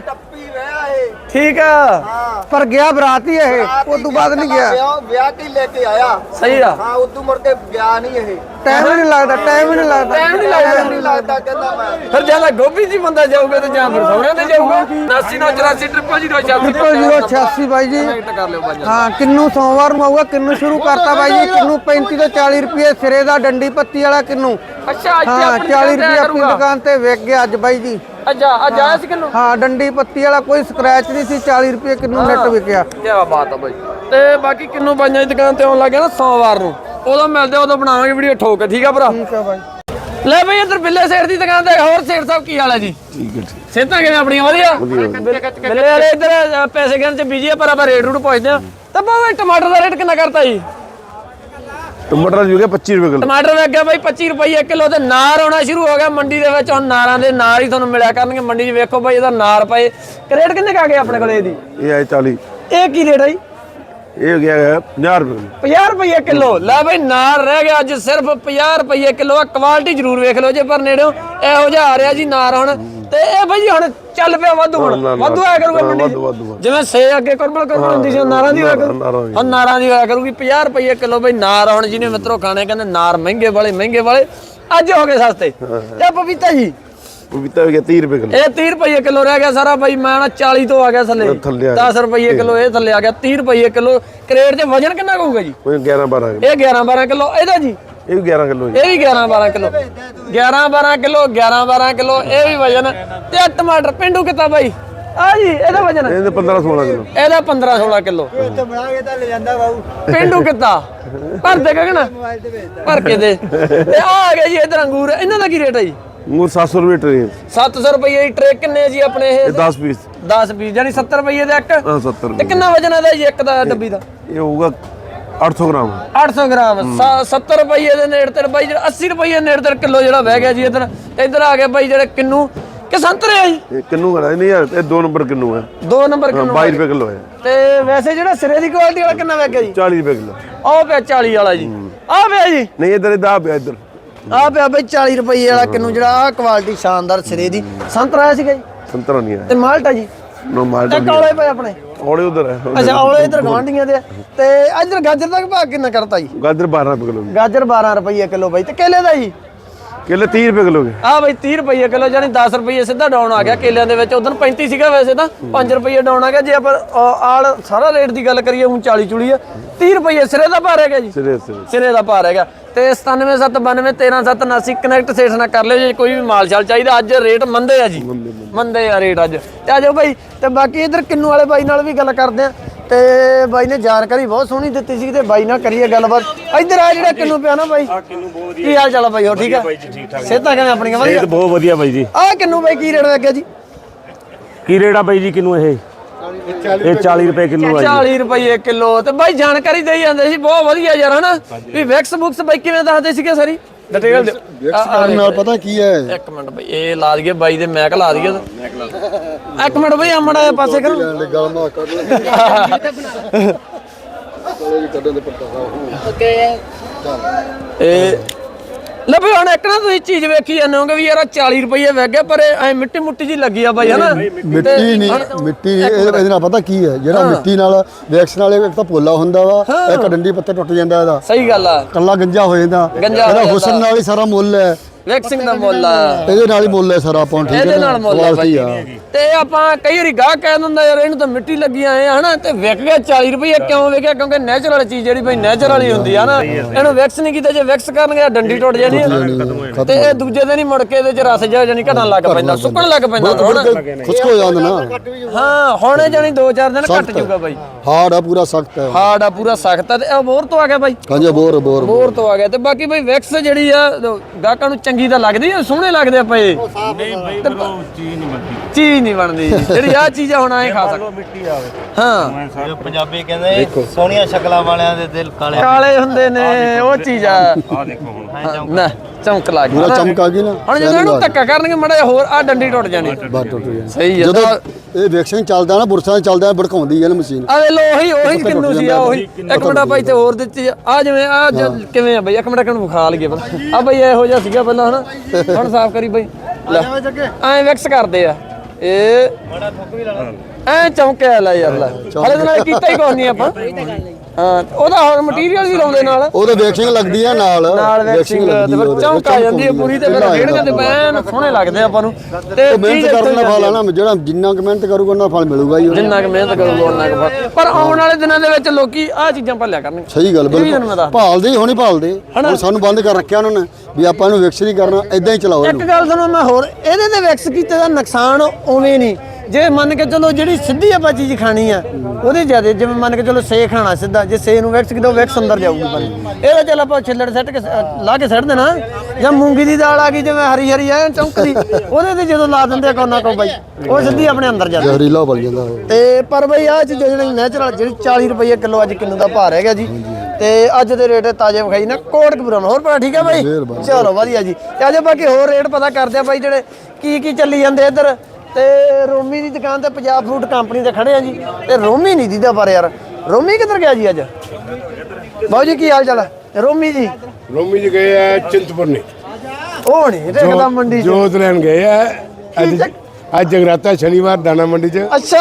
ਠੀਕ ਆ? ਪਰ ਗਿਆ ਬਰਾਤ ਹੀ ਇਹ ਉਸ ਤੋਂ ਬਾਅਦ ਨਹੀਂ ਗਿਆ। ਵਿਆਹ ਕੇ ਲੈ ਕੇ ਆਇਆ। ਸਹੀ ਆ। ਹਾਂ ਉਦੋਂ ਮੁੜ ਕੇ ਗਿਆ ਨਹੀਂ ਇਹ। ਟਾਈਮ ਨਹੀਂ ਲੱਗਦਾ ਟਾਈਮ ਨਹੀਂ ਲੱਗਦਾ। ਟਾਈਮ ਨਹੀਂ ਲੱਗਦਾ ਨਹੀਂ ਲੱਗਦਾ ਕਹਿੰਦਾ ਮੈਂ। ਫਿਰ ਜ਼ਿਆਦਾ ਗੋਭੀ ਜੀ ਬੰਦਾ ਜਾਊਗਾ ਤੇ ਜਾਂ ਫਿਰ ਸਹੁਰਿਆਂ ਤੇ ਜਾਊਗਾ? 89 ਨਾਲ 84 ਟ੍ਰਿਪਲ ਜ਼ੀਰੋ ਚੱਲਦੀ ਟ੍ਰਿਪਲ 086 ਬਾਈ ਜੀ। ਕਨੈਕਟ ਕਰ ਲਿਓ ਬਾਈ ਹਾਂ ਕਿੰਨੂ ਸੋਮਵਾਰ ਨੂੰ ਆਊਗਾ ਕਿੰਨੂ ਸ਼ੁਰੂ ਕਰਤਾ ਬਾਈ ਜੀ ਕਿੰਨੂ 35 ਤੋਂ 40 ਰੁਪਏ ਸਿਰੇ ਦਾ ਡੰਡੀ ਪੱਤੀ ਵਾਲਾ ਕਿੰਨੂ। ਅੱਛਾ ਅੱਜ ਆਪਣੀ 40 ਦੁਕਾਨ ਰੁਪਏ ਤੇ ਆਪਣੀ। ਦੁਕਾਨ ਤੇ ਵਿਕ ਗਿਆ ਅੱਜ ਬਾਈ ਜੀ। ਅੱਜ ਅੱਜ ਆਇਆ ਸੀ ਕਿੰਨੂ? ਹਾਂ ਡੰਡੀ ਪੱਤੀ ਵਾਲਾ ਕੋਈ ਸਕ੍ਰੈਚ ਨਹੀਂ ਸੀ 40 ਰੁਪਏ ਕਿੰਨੂ ਨੈਟ ਵਿਕਿਆ। ਕੀ ਬਾਤ ਆ ਬਾਈ। ਤੇ ਬਾਕੀ ਕਿੰਨੂ ਬਾਈਆਂ ਦੀ ਦੁਕਾਨ ਤੇ ਆਉਣ ਲੱਗੇ ਨਾ ਸੋਮਵਾਰ ਨੂੰ। ਉਦੋਂ ਮਿਲਦੇ ਉਦੋਂ ਬਣਾਵਾਂਗੇ ਵੀਡੀਓ ਠੋਕ ਠੀਕ ਆ ਭਰਾ? ਠੀਕ ਆ ਬਾਈ। ਲੈ ਬਈ ਇੱਧਰ ਬਿੱਲੇ ਸੇਠ ਦੀ ਦੁਕਾਨ ਤੇ ਹੋਰ ਸੇਠ ਸਾਹਿਬ ਕੀ ਹਾਲ ਹੈ ਜੀ? ਠੀਕ ਹੈ ਠੀਕ ਸਿਹਤਾਂ ਕਿਵੇਂ ਆਪਣੀਆਂ ਵਧੀਆ? ਬਿੱਲੇ ਵਾਲੇ ਇੱਧਰ ਪੈਸੇ ਗਿਣ ਚ ਬੀਜੀ ਆ ਪਰ ਆਪਾਂ ਰੇਟ ਰੂਟ ਪੁੱਛਦੇ ਆ। ਤਾਂ ਬਾਬਾ ਟਮਾਟਰ ਦਾ ਰੇਟ ਕਿੰਨਾ ਕਰਤਾ ਜੀ? ਟਮਾਟਰ ਵੀ ਗਿਆ 25 ਰੁਪਏ ਕਿਲੋ। ਟਮਾਟਰ ਵੇਚ ਗਿਆ ਬਾਈ 25 ਰੁਪਏ ਕਿਲੋ ਤੇ ਨਾਰ ਆਉਣਾ ਸ਼ੁਰੂ ਹੋ ਗਿਆ ਮੰਡੀ ਦੇ ਵਿੱਚ ਹੁਣ ਨਾਰਾਂ ਦੇ ਨਾਰ ਹੀ ਤੁਹਾਨੂੰ ਮਿਲਿਆ ਕਰਨਗੇ। ਮੰਡੀ 'ਚ ਵੇਖੋ ਬਾਈ ਇਹਦਾ ਨਾਰ ਪਏ। ਰੇਟ ਕਿੰਨੇ ਕਾ ਗਏ ਆਪਣੇ ਕੋਲ ਇਹਦੀ? ਇਹ ਆਏ 40 ਇਹ ਕੀ ਰੇਟ ਹੈ ਜੀ? ਇਹ ਹੋ ਗਿਆ ਹੈ 50 ਰੁਪਏ ਕਿਲੋ। 50 ਰੁਪਏ ਕਿਲੋ। ਲੈ ਬਈ ਨਾਰ ਰਹਿ ਗਿਆ ਅੱਜ ਸਿਰਫ 50 ਰੁਪਏ ਕਿਲੋ। ਆ ਕੁਆਲਿਟੀ ਜ਼ਰੂਰ ਵੇਖ ਲਓ ਜੇ ਪਰ ਨੇੜਿਓ ਇਹੋ ਜਿਹਾ ਆ ਰਿਹਾ ਜੀ ਨਾਰ ਹੁਣ। ਤੇ ਇਹ ਜੀ ਹੁਣ ਚੱਲ ਪਿਆ ਵਾਧੂ ਹੁਣ। ਵਾਧੂ ਆਇਆ ਕਰੂਗਾ ਹਾਂ, ਮੰਡੀ। ਜਿਵੇਂ ਸੇ ਅੱਗੇ ਕੁਰਬਲ ਕੁਰਬਲ ਹੁੰਦੀ ਸੀ ਨਾਰਾਂ ਦੀ ਹੋਇਆ ਕਰੂ। ਹੁਣ ਨਾਰਾਂ ਦੀ ਹੋਇਆ ਕਰੂਗੀ। 50 ਰੁਪਏ ਕਿਲੋ ਬਈ ਨਾਰ ਹੁਣ ਜਿਹਨੇ ਮਿੱਤਰੋ ਖਾਣੇ ਕਹਿੰਦੇ ਨਾਰ ਮਹਿੰਗੇ ਵਾਲੇ ਮਹਿੰਗੇ ਵਾਲੇ। ਅੱਜ ਹੋ ਗਏ ਸਸਤੇ। ਤੇ ਪਪੀਤਾ ਜੀ? ਪਪੀਤਾ ਵੀ ਗਿਆ 30 ਰੁਪਏ ਕਿਲੋ। ਇਹ 30 ਰੁਪਏ ਕਿਲੋ ਰਹਿ ਗਿਆ ਸਾਰਾ ਬਾਈ ਮੈਂ ਨਾ 40 ਤੋਂ ਆ ਗਿਆ ਥੱਲੇ। ਥੱਲੇ ਆ ਗਿਆ। 10 ਰੁਪਏ ਕਿਲੋ ਇਹ ਥੱਲੇ ਆ ਗਿਆ 30 ਰੁਪਏ ਕਿਲੋ। ਕਰੇਟ 'ਚ ਵਜਨ ਕਿੰਨਾ ਕਹੂਗਾ ਜੀ? ਕੋਈ 11 12 ਕਿਲੋ। ਇਹ 11 12 ਕਿਲੋ। ਇਹਦਾ ਜੀ? ਇਹ ਵੀ 11 ਕਿਲੋ ਜੀ। ਇਹ ਵੀ 11 12 ਕਿਲੋ। 11 12 ਕਿਲੋ 11 12 ਕਿਲੋ ਇਹ ਵੀ ਵਜਨ। ਤੇ ਆਹ ਟਮਾਟਰ ਪਿੰਡੂ ਕਿਤਾ ਬਾਈ? ਆ ਜੀ ਇਹਦਾ ਵਜਨ। ਇਹਦੇ 15 16 ਕਿਲੋ। ਇਹਦਾ 15 16 ਕਿਲੋ। ਤੇ ਬਣਾ ਕੇ ਤਾਂ ਲੈ ਜਾਂਦਾ ਬਾਬੂ ਪਿੰਡੂ ਕਿਤਾ? ਭਰ ਦੇ ਗਗਨ ਭਰ ਕੇ ਦੇ। ਤੇ ਆ ਆ ਗਿਆ ਜੀ ਇਧਰ ਅੰਗੂਰ। ਇਹਨਾਂ ਦਾ ਕੀ ਰੇਟ ਹੈ ਜੀ? ਮੂਰ 700 ਰੁਪਏ ਟਰੇ 700 ਰੁਪਏ ਦੀ ਟਰੇ ਕਿੰਨੇ ਜੀ ਆਪਣੇ ਇਹ? ਇਹ 10 ਪੀਸ। 10 20 ਜਾਨੀ 70 ਰੁਪਏ ਦਾ ਇੱਕ। ਹਾਂ 70 ਤੇ ਕਿੰਨਾ ਵਜਨ ਆਦਾ ਜੀ ਇੱਕ ਦਾ ਡੱਬੀ ਦਾ? ਇਹ ਹੋਊਗਾ 800 ਗ੍ਰਾਮ। 800 ਗ੍ਰਾਮ ਸ- 70 ਰੁਪਏ ਦੇ ਨੇੜੇ ਤੇ ਬਾਈ ਜਿਹੜਾ 80 ਰੁਪਏ ਨੇੜੇ ਤੇ ਕਿਲੋ ਜਿਹੜਾ ਵਹਿ ਗਿਆ ਜੀ ਇਧਰ। ਤੇ ਇਧਰ ਆ ਗਿਆ ਬਾਈ ਜਿਹੜੇ ਕਿੰਨੂ। ਕਿ ਸੰਤਰੇ ਆ ਜੀ? ਇਹ ਕਿੰਨੂ ਕਰਾ ਨਹੀਂ ਯਾਰ ਇਹ 2 ਨੰਬਰ ਕਿੰਨੂ ਹੈ ਦੋ ਨੰਬਰ ਹਾਂ, ਕਿੰਨੂ 22 ਰੁਪਏ ਕਿਲੋ ਹੈ ਤੇ ਵੈਸੇ ਜਿਹੜਾ ਸਿਰੇ ਦੀ ਕੁਆਲਿਟੀ ਵਾਲਾ ਕਿੰਨਾ ਵਹਿ ਗਿਆ ਜੀ? 40 ਰੁਪਏ ਕਿਲੋ। ਆਹ ਪਿਆ 40 ਵਾਲਾ ਜੀ। ਆਹ ਪਿਆ ਜੀ? ਨਹੀਂ ਇਧਰ ਇਹਦਾ ਪਿਆ ਇਧਰ। ਆਹ ਪਿਆ ਬਈ 40 ਰੁਪਏ ਵਾਲਾ ਕਿੰਨੂ ਜਿਹੜਾ ਆਹ ਕੁਆਲਿਟੀ ਸ਼ਾਨਦਾਰ ਸਿਰੇ ਦੀ। ਸੰਤਰਾ ਆਇਆ ਸੀਗਾ ਜੀ? ਸੰਤਰਾ ਨਹੀਂ ਹੈ ਤੇ ਮਾਲਟਾ ਜੀ? ਨੋ ਮਾਲਟਾ ਤੇ ਕੌਲੇ ਪਏ ਆਪਣੇ। ਔਲੇ ਉਧਰ। ਹੈ ਅੱਛਾ ਔਲੇ ਇਧਰ ਗਵਾਂਢੀਆਂ ਦੇ। ਆ। ਤੇ ਇਧਰ ਗਾਜਰ ਦਾ ਭਾਅ ਕਿੰਨਾ ਕਰਤਾ ਜੀ? ਗਾਜਰ 12 ਰੁਪਏ ਕਿਲੋ। ਗਾਜਰ 12 ਰੁਪਏ ਕਿਲੋ ਬਾਈ। ਤੇ ਕੇਲੇ ਦਾ ਜੀ? ਕੇਲੇ 30 ਰੁਪਏ ਕਿਲੋ ਆ ਬਈ 30 ਰੁਪਏ ਕਿਲੋ ਜਾਨੀ 10 ਰੁਪਏ ਸਿੱਧਾ ਡਾਊਨ ਆ ਗਿਆ ਕੇਲਿਆਂ ਦੇ ਵਿੱਚ। ਉਦੋਂ 35 ਸੀਗਾ ਵੈਸੇ ਤਾਂ 5 ਰੁਪਏ ਡਾਊਨ ਆ ਗਿਆ। ਜੇ ਆਪਾਂ ਅ, ਆਲ ਸਾਰਾ ਰੇਟ ਦੀ ਗੱਲ ਕਰੀਏ ਹੁਣ 40 ਚੁਲੀ ਆ। 30 ਰੁਪਏ ਸਿਰੇ ਦਾ ਭਾਰ ਹੈਗਾ ਜੀ। ਸਿਰੇ ਸਿਰੇ। ਸਿਰੇ ਦਾ ਭਾਰ ਹੈਗਾ ਤੇ 97792 13779 ਕਨੈਕਟ ਸਟੇਸ਼ਨ ਨਾਲ ਕਰ ਲਿਓ ਜੇ ਕੋਈ ਵੀ ਮਾਲ ਛਾਲ ਚਾਹੀਦਾ। ਅੱਜ ਰੇਟ ਮੰਦੇ ਆ ਜੀ। ਮੰਦੇ ਆ ਰੇਟ ਅੱਜ। ਤੇ ਆਜੋ ਬਾਈ ਤੇ ਬਾਕੀ ਇਧਰ ਕਿੰਨੂ ਵਾਲੇ ਬਾਈ ਨਾਲ ਵੀ ਗੱਲ ਕਰਦੇ ਆ। ਤੇ ਬਾਈ ਨੇ ਜਾਣਕਾਰੀ ਬਹੁਤ ਸੋਹਣੀ ਦਿੱਤੀ ਸੀ ਤੇ ਬਾਈ ਨਾਲ ਕਰੀਏ ਗੱਲਬਾਤ। ਇਧਰ ਆ ਜਿਹੜਾ ਕਿੰਨੂ ਪਿਆ ਨਾ ਬਾਈ? ਕੀ ਹਾਲ ਚਾਲ ਆ ਬਾਈ? ਹੋ ਠੀਕ ਆ? ਸਿਹਤਾਂ ਕਿਵੇਂ ਆਪਣੀਆਂ? ਵਧੀਆ? ਇਹ ਬਹੁਤ ਵਧੀਆ ਬਾਈ ਜੀ। ਆ ਕਿੰਨੂ ਬਾਈ ਕੀ ਰੇਟ ਲੱਗਿਆ ਜੀ? ਕੀ ਰੇਟ ਆ ਬਾਈ ਜੀ ਕਿਨੂੰ ਇਹ? ਇਹ 40 ਰੁਪਏ ਕਿਲੋ ਆ ਜੀ। 40 ਰੁਪਏ ਕਿਲੋ। ਤੇ ਬਾਈ ਜਾਣਕਾਰੀ ਦੇਈ ਜਾਂਦੇ ਸੀ ਬਹੁਤ ਵਧੀਆ ਯਾਰ ਹਨਾ? ਵੀ ਵੈਕਸ ਬੁਕਸ ਬਾਈ ਕਿਵੇਂ ਦੱਸਦੇ ਸੀਗੇ ਸਾਰੀ? ਡਿਟੇਲ ਆ ਕਰਨ ਨਾਲ ਪਤਾ ਕੀ ਹੈ? ਇੱਕ ਮਿੰਟ ਬਈ ਇਹ ਲਾ ਦਈਏ ਬਾਈ ਦੇ ਮੈਕ ਲਾ ਦਈਏ। ਇੱਕ ਮਿੰਟ ਬਈ ਆਮੜਾ ਪਾਸੇ ਕਰੋ। ਗੱਲ ਨਾ ਕਰ। ਇਹ ਲੈ ਬਈ ਹੁਣ ਇੱਕ ਨਾ ਤੁਸੀਂ ਚੀਜ਼ ਵੇਖੀ ਜਾਂਦੇ ਹੋਗੇ ਵੀ ਯਾਰ ਆਹ 40 ਰੁਪਏ ਵਗ ਗਿਆ ਪਰ ਐ ਮਿੱਟੀ ਮੁੱਟੀ ਜੀ ਲੱਗੀ ਆ ਬਾਈ ਹਨਾ? ਮਿੱਟੀ ਨਹੀਂ ਮਿੱਟੀ ਇਹਦੇ ਨਾਲ ਪਤਾ ਕੀ ਹੈ ਜਿਹੜਾ ਮਿੱਟੀ ਨਾਲ ਵੈਕਸ ਨਾਲ ਇੱਕ ਤਾਂ ਪੋਲਾ ਹੁੰਦਾ ਵਾ ਇੱਕ ਡੰਡੀ ਪੱਤੇ ਟੁੱਟ ਜਾਂਦਾ ਇਹਦਾ। ਸਹੀ ਗੱਲ ਆ। ਕੱਲਾ ਗੰਜਾ ਹੋ ਜਾਂਦਾ। ਇਹਦਾ। ਹੁਸਨ ਨਾਲ ਹੀ ਸਾਰਾ ਮੁੱਲ ਹੈ। ਵੈਕਸਿੰਗ ਦਾ ਮੁੱਲ ਆ। ਇਹਦੇ ਨਾਲ ਹੀ ਮੁੱਲ ਹੈ ਸਾਰਾ ਆਪਾਂ ਠੀਕ ਇਹਦੇ ਹੈ ਨਾਲ ਨਾ ਮੁੱਲ ਆ ਬਾਈ। ਤੇ ਆਪਾਂ ਕਈ ਵਾਰੀ ਗਾਹ ਕਹਿ ਦਿੰਦਾ ਯਾਰ ਇਹਨੂੰ ਤਾਂ ਮਿੱਟੀ ਲੱਗੀ ਆਏ ਹਨਾ? ਤੇ ਵਿਕ ਗਿਆ 40 ਰੁਪਏ ਕਿਉਂ ਵਿਕਿਆ? ਕਿਉਂਕਿ ਨੇਚਰਲ ਚੀਜ਼ ਜਿਹੜੀ ਬਈ ਨੇਚਰਲ ਹੀ ਹੁੰਦੀ ਆ ਨਾ ਇਹਨੂੰ ਵੈਕਸ ਨਹੀਂ ਕੀਤਾ ਜੇ ਵੈਕਸ ਕਰਨਗੇ ਤਾਂ ਡੰਡੀ ਟੁੱਟ ਜਾਣੀ ਆ। ਤੇ ਇਹ ਦੂਜੇ ਦਿਨ ਹੀ ਮੁੜ ਕੇ ਇਹਦੇ ਚ ਰਸ ਜਾ ਜਾਨੀ ਘਟਣ ਲੱਗ ਪੈਂਦਾ ਸੁੱਕਣ ਲੱਗ ਪੈਂਦਾ। ਥੋੜਾ ਖੁਸ਼ਕ ਹੋ ਜਾਂਦਾ ਨਾ। ਹਾਂ ਹੁਣੇ ਜਾਨੀ 2-4 ਦਿਨ ਘਟ ਜੂਗਾ ਬਾਈ। ਹਾਰਡ ਆ ਪੂਰਾ ਸਖਤ ਹੈ। ਹਾਰਡ ਆ ਪੂਰਾ ਸਖਤ ਆ ਤੇ ਇਹ ਬੋਰ ਤੋਂ ਆ ਗਿਆ ਬਾਈ। ਹਾਂਜੀ ਬੋਰ ਬੋਰ ਬੋਰ। ਤੋਂ ਆ ਗਿਆ ਤੇ ਬਾਕੀ ਬਈ ਵੈਕਸ ਜਿਹੜੀ ਆ ਗਾਹਕਾਂ ਨੂੰ ਚੰਗੀ ਤਾਂ ਲੱਗਦੀ ਆ ਸੋਹਣੇ ਲੱਗਦੇ ਆਪਾਂ ਇਹ। ਨਹੀਂ ਬਾਈ ਉਹ ਚੀਜ਼ ਨਹੀਂ ਬਣਦੀ। ਚੀਜ਼ ਨਹੀਂ ਬਣਦੀ। ਜਿਹੜੀ ਆ ਚੀਜ਼ ਹੁਣ ਐ ਖਾ ਸਕਦੇ। ਮਿੱਟੀ ਆਵੇ। ਹਾਂ। ਪੰਜਾਬੀ ਕਹਿੰਦੇ ਸੋਹਣੀਆਂ ਸ਼ਕਲਾਂ ਵਾਲਿਆਂ ਦੇ ਦਿਲ ਕਾਲੇ ਕਾਲੇ ਹੁੰਦੇ ਨੇ ਉਹ ਚੀਜ਼ ਆ। ਆ ਦੇਖੋ ਹੁਣ। ਨਾ। ਚਮਕ ਲੱਗ ਗਈ ਪੂਰਾ ਚਮਕ ਆ ਗਈ ਨਾ ਹੁਣ ਜਦੋਂ ਇਹਨੂੰ ਧੱਕਾ ਕਰਨਗੇ ਮੜਾ ਹੋਰ ਆ ਡੰਡੀ ਟੁੱਟ ਜਾਣੀ। ਬਾਤ ਟੁੱਟ ਗਈ ਸਹੀ ਹੈ ਜਦੋਂ ਤਾਂ ਇਹ ਵੈਕਸ਼ਨ ਚੱਲਦਾ ਨਾ ਬੁਰਸਾਂ ਚੱਲਦਾ ਭੜਕਾਉਂਦੀ ਹੈ ਨਾ ਮਸ਼ੀਨ ਆ ਵੇ ਲੋ ਉਹੀ ਉਹੀ ਕਿੰਨੂ ਸੀ ਆ ਉਹੀ। ਇੱਕ ਮਿੰਟ ਆਪਾਂ ਇੱਥੇ ਹੋਰ ਦਿੱਤੀ ਆ। ਜਿਵੇਂ ਆ ਕਿਵੇਂ ਆ ਬਈ? ਇੱਕ ਮਿੰਟ ਕਿਨੂੰ ਵਿਖਾ ਲਈਏ ਪਹਿਲਾਂ। ਆ ਬਈ ਇਹੋ ਜਿਹਾ ਸੀਗਾ ਪਹਿਲਾਂ ਹਨਾ? ਹੁਣ ਸਾਫ਼ ਕਰੀ ਬਈ। ਐ ਵੈਕਸ ਕਰਦੇ ਆ। ਇਹ ਬੜਾ ਥੁੱਕ ਵੀ ਲਾਣਾ ਐ ਚੌਂਕਿਆ ਲੈ ਯਾਰ ਲੈ। ਹਲੇ ਤਾਂ ਨਾਲ ਕੀਤਾ ਹੀ ਕੁਛ ਨਹੀਂ ਆਪਾਂ। ਹਾਂ ਉਹਦਾ ਹੋਰ ਮਟੀਰੀਅਲ ਵੀ ਲਾਉਂਦੇ ਨਾਲ। ਉਹਦੇ ਵੈਕਸ਼ਨ ਲੱਗਦੀ ਆ ਨਾਲ। ਨਾਲ ਵੈਕਸਿੰਗ ਲੱਗਦੀ ਆ ਚੌਂਕ ਆ ਜਾਂਦੀ ਹੈ ਪੂਰੀ ਤੇ ਫਿਰ ਆ ਰੇੜੀਆਂ ਤੇ। ਪੈਨ ਸੋਹਣੇ ਲੱਗਦੇ ਆਪਾਂ ਨੂੰ। ਤੇ ਮਿਹਨਤ ਕਰਨ ਦਾ ਫਲ ਆ ਨਾ ਜਿਹੜਾ ਜਿੰਨਾ ਕੁ ਮਿਹਨਤ ਕਰੂਗਾ ਉਹਨਾਂ ਫਲ ਮਿਲੂਗਾ ਹੀ। ਜਿੰਨਾ ਕਿ ਮਿਹਨਤ ਕਰੂਗਾ ਉਹਨਾਂ ਕੁ ਫਲ। ਪਰ ਆਉਣ ਵਾਲੇ ਦਿਨਾਂ ਦੇ ਵਿੱਚ ਲੋਕੀ ਆਹ ਚੀਜ਼ਾਂ ਭਾਲਿਆ ਕਰਨਗੇ। ਸਹੀ ਗੱਲ ਬਿਲਕੁਲ। ਭਾਲਦੇ ਹੀ ਹੋਣੀ ਭਾਲਦੇ। ਹੁਣ ਸਾਨੂੰ ਬੰਦ ਕਰ ਰੱਖਿਆ ਉਹਨਾਂ ਨੇ ਵੀ ਆਪਾਂ ਇਹਨੂੰ ਵਿਕਸ ਨਹੀਂ ਕਰਨਾ ਇਦਾਂ ਹੀ ਚਲਾਓ ਇੱਕ ਗੱਲ ਤੁਹਾਨੂੰ ਮੈਂ ਹੋਰ ਇਹਦੇ ਤੇ ਵੈਕਸ ਕੀਤੇ ਦਾ ਨੁਕਸਾਨ ਉਵੇਂ ਨਹੀਂ। ਜੇ ਮੰਨ ਕੇ ਚਲੋ ਜਿਹੜੀ ਸਿੱਧੀ ਆਪਾਂ ਚੀਜ਼ ਖਾਣੀ ਆ ਉਹਦੇ ਜਿਆਦੇ ਜਿਵੇਂ ਮੰਨ ਕੇ ਚਲੋ ਸੇ ਖਾਣਾ ਸਿੱਧਾ ਜੇ ਸੇ ਨੂੰ ਵੈਕਸ ਕੀਤਾ ਵੈਕਸ ਅੰਦਰ ਜਾਊਗੀ ਪਰ ਇਹਦਾ ਚੱਲ ਆਪਾਂ ਛਿੱਲੜ ਸੱਟ ਕੇ ਲਾ ਕੇ ਸੱਟ ਦੇਣਾ ਜਾਂ ਮੂੰਗੀ ਦੀ ਦਾਲ ਆ ਗਈ ਜਿਵੇਂ ਹਰੀ ਹਰੀ ਆ ਚੌਂਕਦੀ ਉਹਦੇ ਤੇ ਜਦੋਂ ਲਾ ਦਿੰਦੇ ਆ ਕੋਨਾ ਕੋ ਬਾਈ ਉਹ ਸਿੱਧੀ ਆਪਣੇ ਅੰਦਰ ਜਾਂਦੀ। ਜ਼ਹਿਰੀਲਾ ਬਣ ਜਾਂਦਾ ਤੇ ਪਰ ਬਈ ਆ ਚੀਜ਼ਾਂ ਜਿਹੜੀ ਨੈਚੁਰਲ ਜਿਹੜੀ 40 ਰੁਪਏ ਕਿਲੋ ਅੱਜ ਕਿਲੋ ਦਾ ਭਾਰ ਹੈਗਾ ਜੀ। ਤੇ ਅੱਜ ਦੇ ਰੇਟ ਤਾਜ਼ੇ ਵਿਖਾਈ ਨਾ ਕੋਟਕਪੂਰਾ ਹੋਰ ਪਤਾ ਠੀਕ ਹੈ ਬਾਈ। ਚਲੋ ਵਧੀਆ ਜੀ। ਤੇ ਅੱਜ ਬਾਕੀ ਹੋਰ ਰੇਟ ਪਤਾ ਕਰਦੇ ਆ ਬਾਈ ਜਿਹੜੇ ਕੀ ਕੀ ਚੱਲੀ ਜਾਂਦੇ ਇੱਧਰ। ਤੇ ਰੋਮੀ ਦੀ ਦੁਕਾਨ ਤੇ ਪੰਜਾਬ ਫਰੂਟ ਕੰਪਨੀ ਤੇ ਖੜੇ ਆ ਜੀ। ਤੇ ਰੋਮੀ ਨਹੀਂ ਦੀਦਾ ਪਰ ਯਾਰ। ਰੋਮੀ ਕਿੱਧਰ ਗਿਆ ਜੀ ਅੱਜ? ਬਾਊ ਜੀ ਕੀ ਹਾਲ ਚਾਲ ਹੈ ਰੋਮੀ ਜੀ। ਰੋਮੀ ਜੀ ਗਏ ਆ ਚਿੰਤਪੁਰਨੀ। ਉਹ ਨਹੀਂ ਦੇਖਦਾ ਮੰਡੀ ਚ। ਜੋਤ ਲੈਣ ਗਏ ਆ। ਅੱਜ ਅੱਜ ਜਗਰਾਤਾ ਸ਼ਨੀਵਾਰ ਦਾਣਾ ਮੰਡੀ ਚ। ਅੱਛਾ।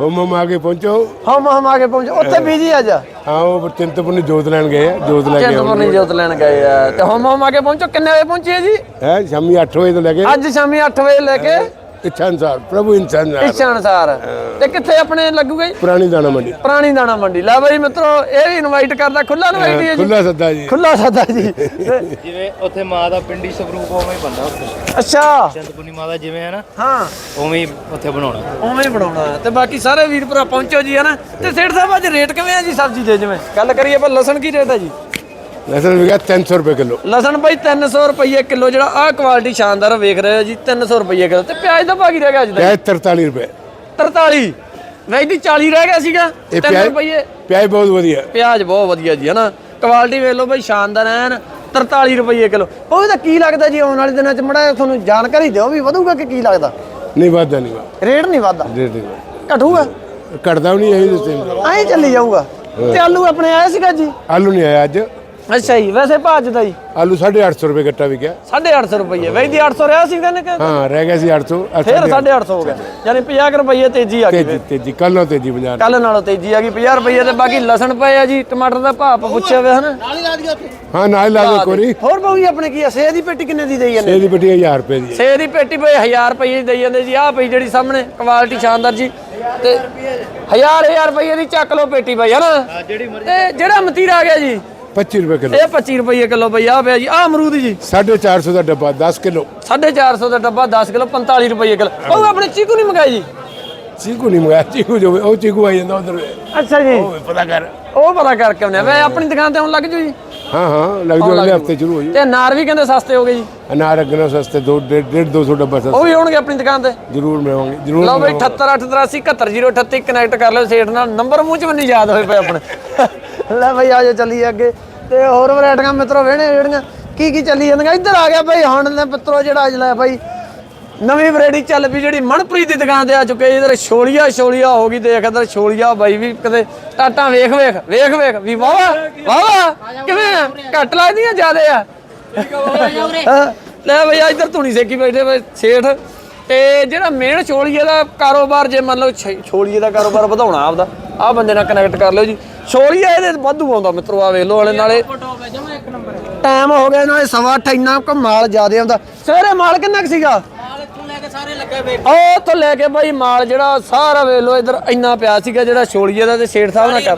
ਹਮ ਹਮ ਆ ਕੇ ਪਹੁੰਚੋ। ਹਮ ਹਮ ਆ ਕੇ ਪਹੁੰਚੇ ਉੱਥੇ ਬੀਜੀ ਅੱਜ? ਹਾਂ ਉਹ ਚਿੰਤਪੁਰਨੀ ਜੋਤ ਲੈਣ ਗਏ ਆ। ਜੋਤ ਲੈ ਕੇ ਚਿੰਤਪੁਰਨੀ ਜੋਤ ਲੈਣ ਗਏ ਆ। ਤੇ ਹਮ ਹਮ ਆ ਕੇ ਪਹੁੰਚੋ। ਕਿੰਨੇ ਵਜੇ ਪਹੁੰਚੇ ਜੀ? ਹੈ ਸ਼ਾਮੀ 8 ਵਜੇ ਤੋਂ ਲੈ ਕੇ। ਅੱਜ ਸ਼ਾਮੀ 8 ਵਜੇ ਲੈ ਕੇ। ਇੱਛਾ ਅਨਸਾਰ ਪ੍ਰਭੂ ਇੱਛਾ ਅਨਸਾਰ ਇੱਛਾ ਅਨੁਸਾਰ ਤੇ ਕਿੱਥੇ ਆਪਣੇ ਲੱਗੂਗਾ ਜੀ? ਪੁਰਾਣੀ ਦਾਣਾ ਮੰਡੀ। ਪੁਰਾਣੀ ਦਾਣਾ ਮੰਡੀ। ਲੈ ਬਈ ਮਿੱਤਰੋ ਇਹ ਵੀ ਇਨਵਾਈਟ ਕਰਦਾ ਖੁੱਲਾ ਇਨਵਾਈਟ ਹੈ ਜੀ। ਖੁੱਲਾ ਸੱਦਾ ਜੀ। ਖੁੱਲਾ ਸਾਦਾ ਜੀ। ਜਿਵੇਂ ਉੱਥੇ ਮਾਂ ਦਾ ਪਿੰਡੀ ਸਵਰੂਪ ਉਵੇਂ ਹੀ ਬਣਦਾ ਉੱਥੇ। ਅੱਛਾ। ਚੰਦਪੁਰਨੀ ਮਾਂ ਦਾ ਜਿਵੇਂ ਹੈ ਨਾ ਹਾਂ। ਉਵੇਂ ਹੀ ਉੱਥੇ ਬਣਾਉਣਾ। ਉਵੇਂ ਹੀ ਬਣਾਉਣਾ। ਹੈ। ਤੇ ਬਾਕੀ ਸਾਰੇ ਵੀਰ ਭਰਾ ਪਹੁੰਚੋ ਜੀ ਹਨਾ ਤੇ ਸੇਠ ਸਾਹਿਬ ਅੱਜ ਰੇਟ ਕਿਵੇਂ ਆ ਜੀ ਸਬਜ਼ੀ ਦੇ ਜਿਵੇਂ? ਗੱਲ ਕਰੀਏ ਆਪਾਂ ਲਸਣ ਕੀ ਰੇਟ ਹੈ ਜੀ? ਲਸਣ ਵਿਕਾ 300 ਰੁਪਏ ਕਿਲੋ। ਲਸਣ ਬਾਈ 300 ਰੁਪਏ ਕਿਲੋ ਜਿਹੜਾ ਆਹ ਕੁਆਲਿਟੀ ਸ਼ਾਨਦਾਰ ਵੇਖ ਰਹੇ ਹੋ ਜੀ 300 ਰੁਪਏ ਕਿਲੋ। ਤੇ ਪਿਆਜ਼ ਦਾ ਭਾਗੀ ਰਹਿ ਗਿਆ ਅੱਜ ਦਾ? ਪਿਆਜ਼ 43 ਰੁਪਏ। 43 ਵੈਦੀ 40 ਰਹਿ ਗਿਆ ਸੀਗਾ ਇਹ 3 ਪਿਆਜ਼ ਰੁਪਏ ਪਿਆਜ਼ ਬਹੁਤ ਵਧੀਆ। ਪਿਆਜ਼ ਬਹੁਤ ਵਧੀਆ ਜੀ ਹਨਾ? ਕੁਆਲਿਟੀ ਵੇਖ ਲਓ ਬਈ ਸ਼ਾਨਦਾਰ ਐਨ 43 ਰੁਪਏ ਕਿਲੋ। ਉਹ ਇਹਦਾ ਕੀ ਲੱਗਦਾ ਜੀ ਆਉਣ ਵਾਲੇ ਦਿਨਾਂ 'ਚ? ਮੜਾ ਤੁਹਾਨੂੰ ਜਾਣਕਾਰੀ ਦਿਓ ਵੀ ਵਧੂਗਾ ਕਿ ਕੀ ਲੱਗਦਾ? ਨਹੀਂ ਵਾਧਾ ਨਹੀਂ ਵਾ ਰੇਟ ਨਹੀਂ ਵਧਦਾ? ਰੇਟ ਨਹੀਂ। ਘਟੂਗਾ? ਘਟਦਾ ਵੀ ਨਹੀਂ ਇਹੀ ਦੱਸੇ ਐਂ ਚੱਲੀ ਜਾਊਗਾ। ਤੇ ਆਲੂ ਆਪਣੇ ਆਇਆ ਸੀਗਾ ਜੀ ਆਲੂ ਨਹੀਂ ਆਇਆ ਅੱਜ। ਅੱਛਾ ਜੀ ਵੈਸੇ ਭਾਜ ਦਾ ਜੀ? ਆਲੂ 850 ਰੁਪਏ ਗੱਟਾ ਵਿਕਿਆ। 850 ਰੁਪਏ। ਵੈਦੀ 800 ਰਿਹਾ ਸੀ ਕਹਿੰਦੇ ਕਿ ਹਾਂ ਰਹਿ ਗਿਆ ਸੀ 800 ਫੇਰ 850 ਹੋ ਗਿਆ। ਯਾਨੀ 50 ਰੁਪਏ ਤੇਜ਼ੀ ਆ ਗਈ ਤੇਜੀ ਤੇਜੀ ਕੱਲ ਨੂੰ ਤੇਜੀ ਬਾਜ਼ਾਰ। ਕੱਲ ਨਾਲੋਂ ਤੇਜ਼ੀ ਆ ਗਈ। 50 ਰੁਪਏ ਤੇ ਬਾਕੀ ਲਸਣ ਪਏ ਆ ਜੀ ਟਮਾਟਰ ਦਾ ਭਾਅ ਪੁੱਛਿਆ ਹੋਇਆ ਹਨਾ? ਹਾਂ ਨਾਲ ਲਾ ਦੋ ਕੋਰੀ ਹੋਰ ਬਾਊ ਜੀ ਆਪਣੇ ਕੀ ਆ? ਸੇ ਦੀ ਪੇਟੀ ਕਿੰਨੇ ਦੀ ਦੇਈ ਜਾਂਦੇ ਇਹਦੀ ਬਟੀ 1000 ਰੁਪਏ ਦੀ ਹੈ। ਸੇ ਦੀ ਪੇਟੀ ਪਈ 1000 ਰੁਪਏ ਦੀ ਦੇਈ ਜਾਂਦੇ ਜੀ। ਆਹ ਪਈ ਜਿਹੜੀ ਸਾਹਮਣੇ ਕੁਆਲਿਟੀ ਸ਼ਾਨਦਾਰ ਜੀ। ਤੇ 1000 1000 ਰੁਪਏ ਦੀ ਚੱਕ ਲਓ ਪੇਟੀ ਬਈ ਹਨਾ? ਤੇ ਜਿਹੜਾ ਮਤੀਰ ਆ ਗਿਆ ਜੀ। 25 ਰੁਪਏ ਕਿਲੋ। ਇਹ 25 ਰੁਪਏ ਕਿਲੋ ਬਈ ਆ ਪਿਆ ਜੀ ਆ ਅਮਰੂਦ ਜੀ। 450 ਦਾ ਡੱਬਾ 10 ਕਿਲੋ। 450 ਦਾ ਡੱਬਾ 10 ਕਿਲੋ 45 ਰੁਪਏ ਕਿਲੋ। ਉਹ ਆਪਣੇ ਚੀਕੂ ਨਹੀਂ ਮੰਗਾਈ ਜੀ। ਚੀਕੂ ਨਹੀਂ ਮੰਗਾਇਆ ਚੀਕੂ ਜੋ ਉਹ ਚੀਕੂ ਆਈ ਜਾਂਦਾ ਉਧਰ। ਅੱਛਾ ਜੀ। ਉਹ ਪਤਾ ਕਰ। ਉਹ ਪਤਾ ਕਰਕੇ ਆਉਂਦੇ ਆ। ਵੇ ਆਪਣੀ ਦੁਕਾਨ ਤੇ ਆਉਣ ਲੱਗ ਜੂ ਜੀ। ਹਾਂ ਹਾਂ ਲੱਗ ਜਾਓ ਅਗਲੇ ਹਫ਼ਤੇ ਸ਼ੁਰੂ ਹੋ ਜੂ। ਤੇ ਅਨਾਰ ਵੀ ਕਹਿੰਦੇ ਸਸਤੇ ਹੋ ਗਏ ਜੀ। ਅਨਾਰ ਅੱਗਣਾ ਸਸਤੇ 2 1.5 200 ਡੱਬਾ ਸਸਤਾ। ਉਹ ਵੀ ਹੋਣਗੇ ਆਪਣੀ ਦੁਕਾਨ ਤੇ। ਜ਼ਰੂਰ ਮਿਲਾਂਗੇ ਜ਼ਰੂਰ ਲਓ ਬਈ ਮਿਲਾਂਗੇ। 7883 71038 ਕਨੈਕਟ ਕਰ ਲਿਓ ਸੇਠ ਨਾਲ। ਨੰਬਰ ਮੂੰਹ ਚ ਨਹੀਂ ਯਾਦ ਹੋਏ ਪਏ ਆਪਣੇ। ਲੈ ਬਈ ਆਜੋ ਚੱਲੀਏ ਅੱਗੇ। ਤੇ ਹੋਰ ਵੈਰਾਈਟੀਆਂ ਮਿੱਤਰੋ ਵੇਣੇ ਜਿਹੜੀਆਂ ਕੀ ਕੀ ਚੱਲੀ ਜਾਂਦੀਆਂ? ਇੱਧਰ ਆ ਗਿਆ ਬਈ ਹੁਣ ਨੇ ਮਿੱਤਰੋ ਜਿਹੜਾ ਅੱਜ ਲੈ ਬਈ ਨਵੀਂ ਵੈਰਾਈਟੀ ਚੱਲ ਪਈ ਜਿਹੜੀ ਮਨਪ੍ਰੀਤ ਦੀ ਦੁਕਾਨ ਤੇ ਆ ਚੁੱਕੇ ਇਧਰ ਛੋਲੀਆ ਛੋਲੀਆ ਹੋ ਗਈ ਦੇਖ ਇਧਰ ਛੋਲੀਆ ਬਾਈ ਵੀ ਕਦੇ ਟਾਟਾਂ ਵੇਖ ਵੇਖ ਵੇਖ ਵੇਖ, ਵੀ ਵਾਵਾ ਵਾਵਾ ਕਿਵੇਂ ਘੱਟ ਲੱਗਦੀਆਂ ਜ਼ਿਆਦੇ ਆ। ਲੈ ਬਈ ਇੱਧਰ ਧੂਣੀ ਸੇਕੀ ਬੈਠੇ ਬਈ, ਸੇਠ। ਤੇ ਜਿਹੜਾ ਮੇਨ ਛੋਲੀਏ ਦਾ ਕਾਰੋਬਾਰ ਜੇ ਮੰਨ ਲਓ ਛੋਲੀਏ ਦਾ ਕਾਰੋਬਾਰ ਵਧਾਉਣਾ ਆਪਦਾ ਆ ਬੰਦੇ ਨਾਲ ਕਨੈਕਟ ਕਰ ਲਿਓ ਜੀ। ਛੋਲੀਆ ਇਹਦੇ ਵਾਧੂ ਆਉਂਦਾ, ਮਿੱਤਰੋ ਆ ਵੇਖ ਲਓ ਵਾਲੇ ਨਾਲੇ ਟਾਈਮ ਹੋ ਗਿਆ, ਨਾਲੇ ਸਵਾ ਅੱਠ ਇੰਨਾ ਕੁ ਮਾਲ ਜ਼ਿਆਦੇ ਆਉਂਦਾ। ਸਵੇਰੇ ਮਾਲ ਕਿੰਨਾ ਸੀਗਾ? ਕੁ ਸੀਗਾ ਉਹ ਤੋਂ ਲੈ ਕੇ ਬਾਈ ਮਾਲ ਜਿਹੜਾ ਸਾਰਾ ਵੇਖ ਲਓ ਇਧਰ ਇੰਨਾ ਪਿਆ ਸੀਗਾ ਜਿਹੜਾ ਛੋਲੀਏ ਦਾ ਤੇ ਸੇਠ ਸਾਹਿਬ ਨਾਲ ਕਰ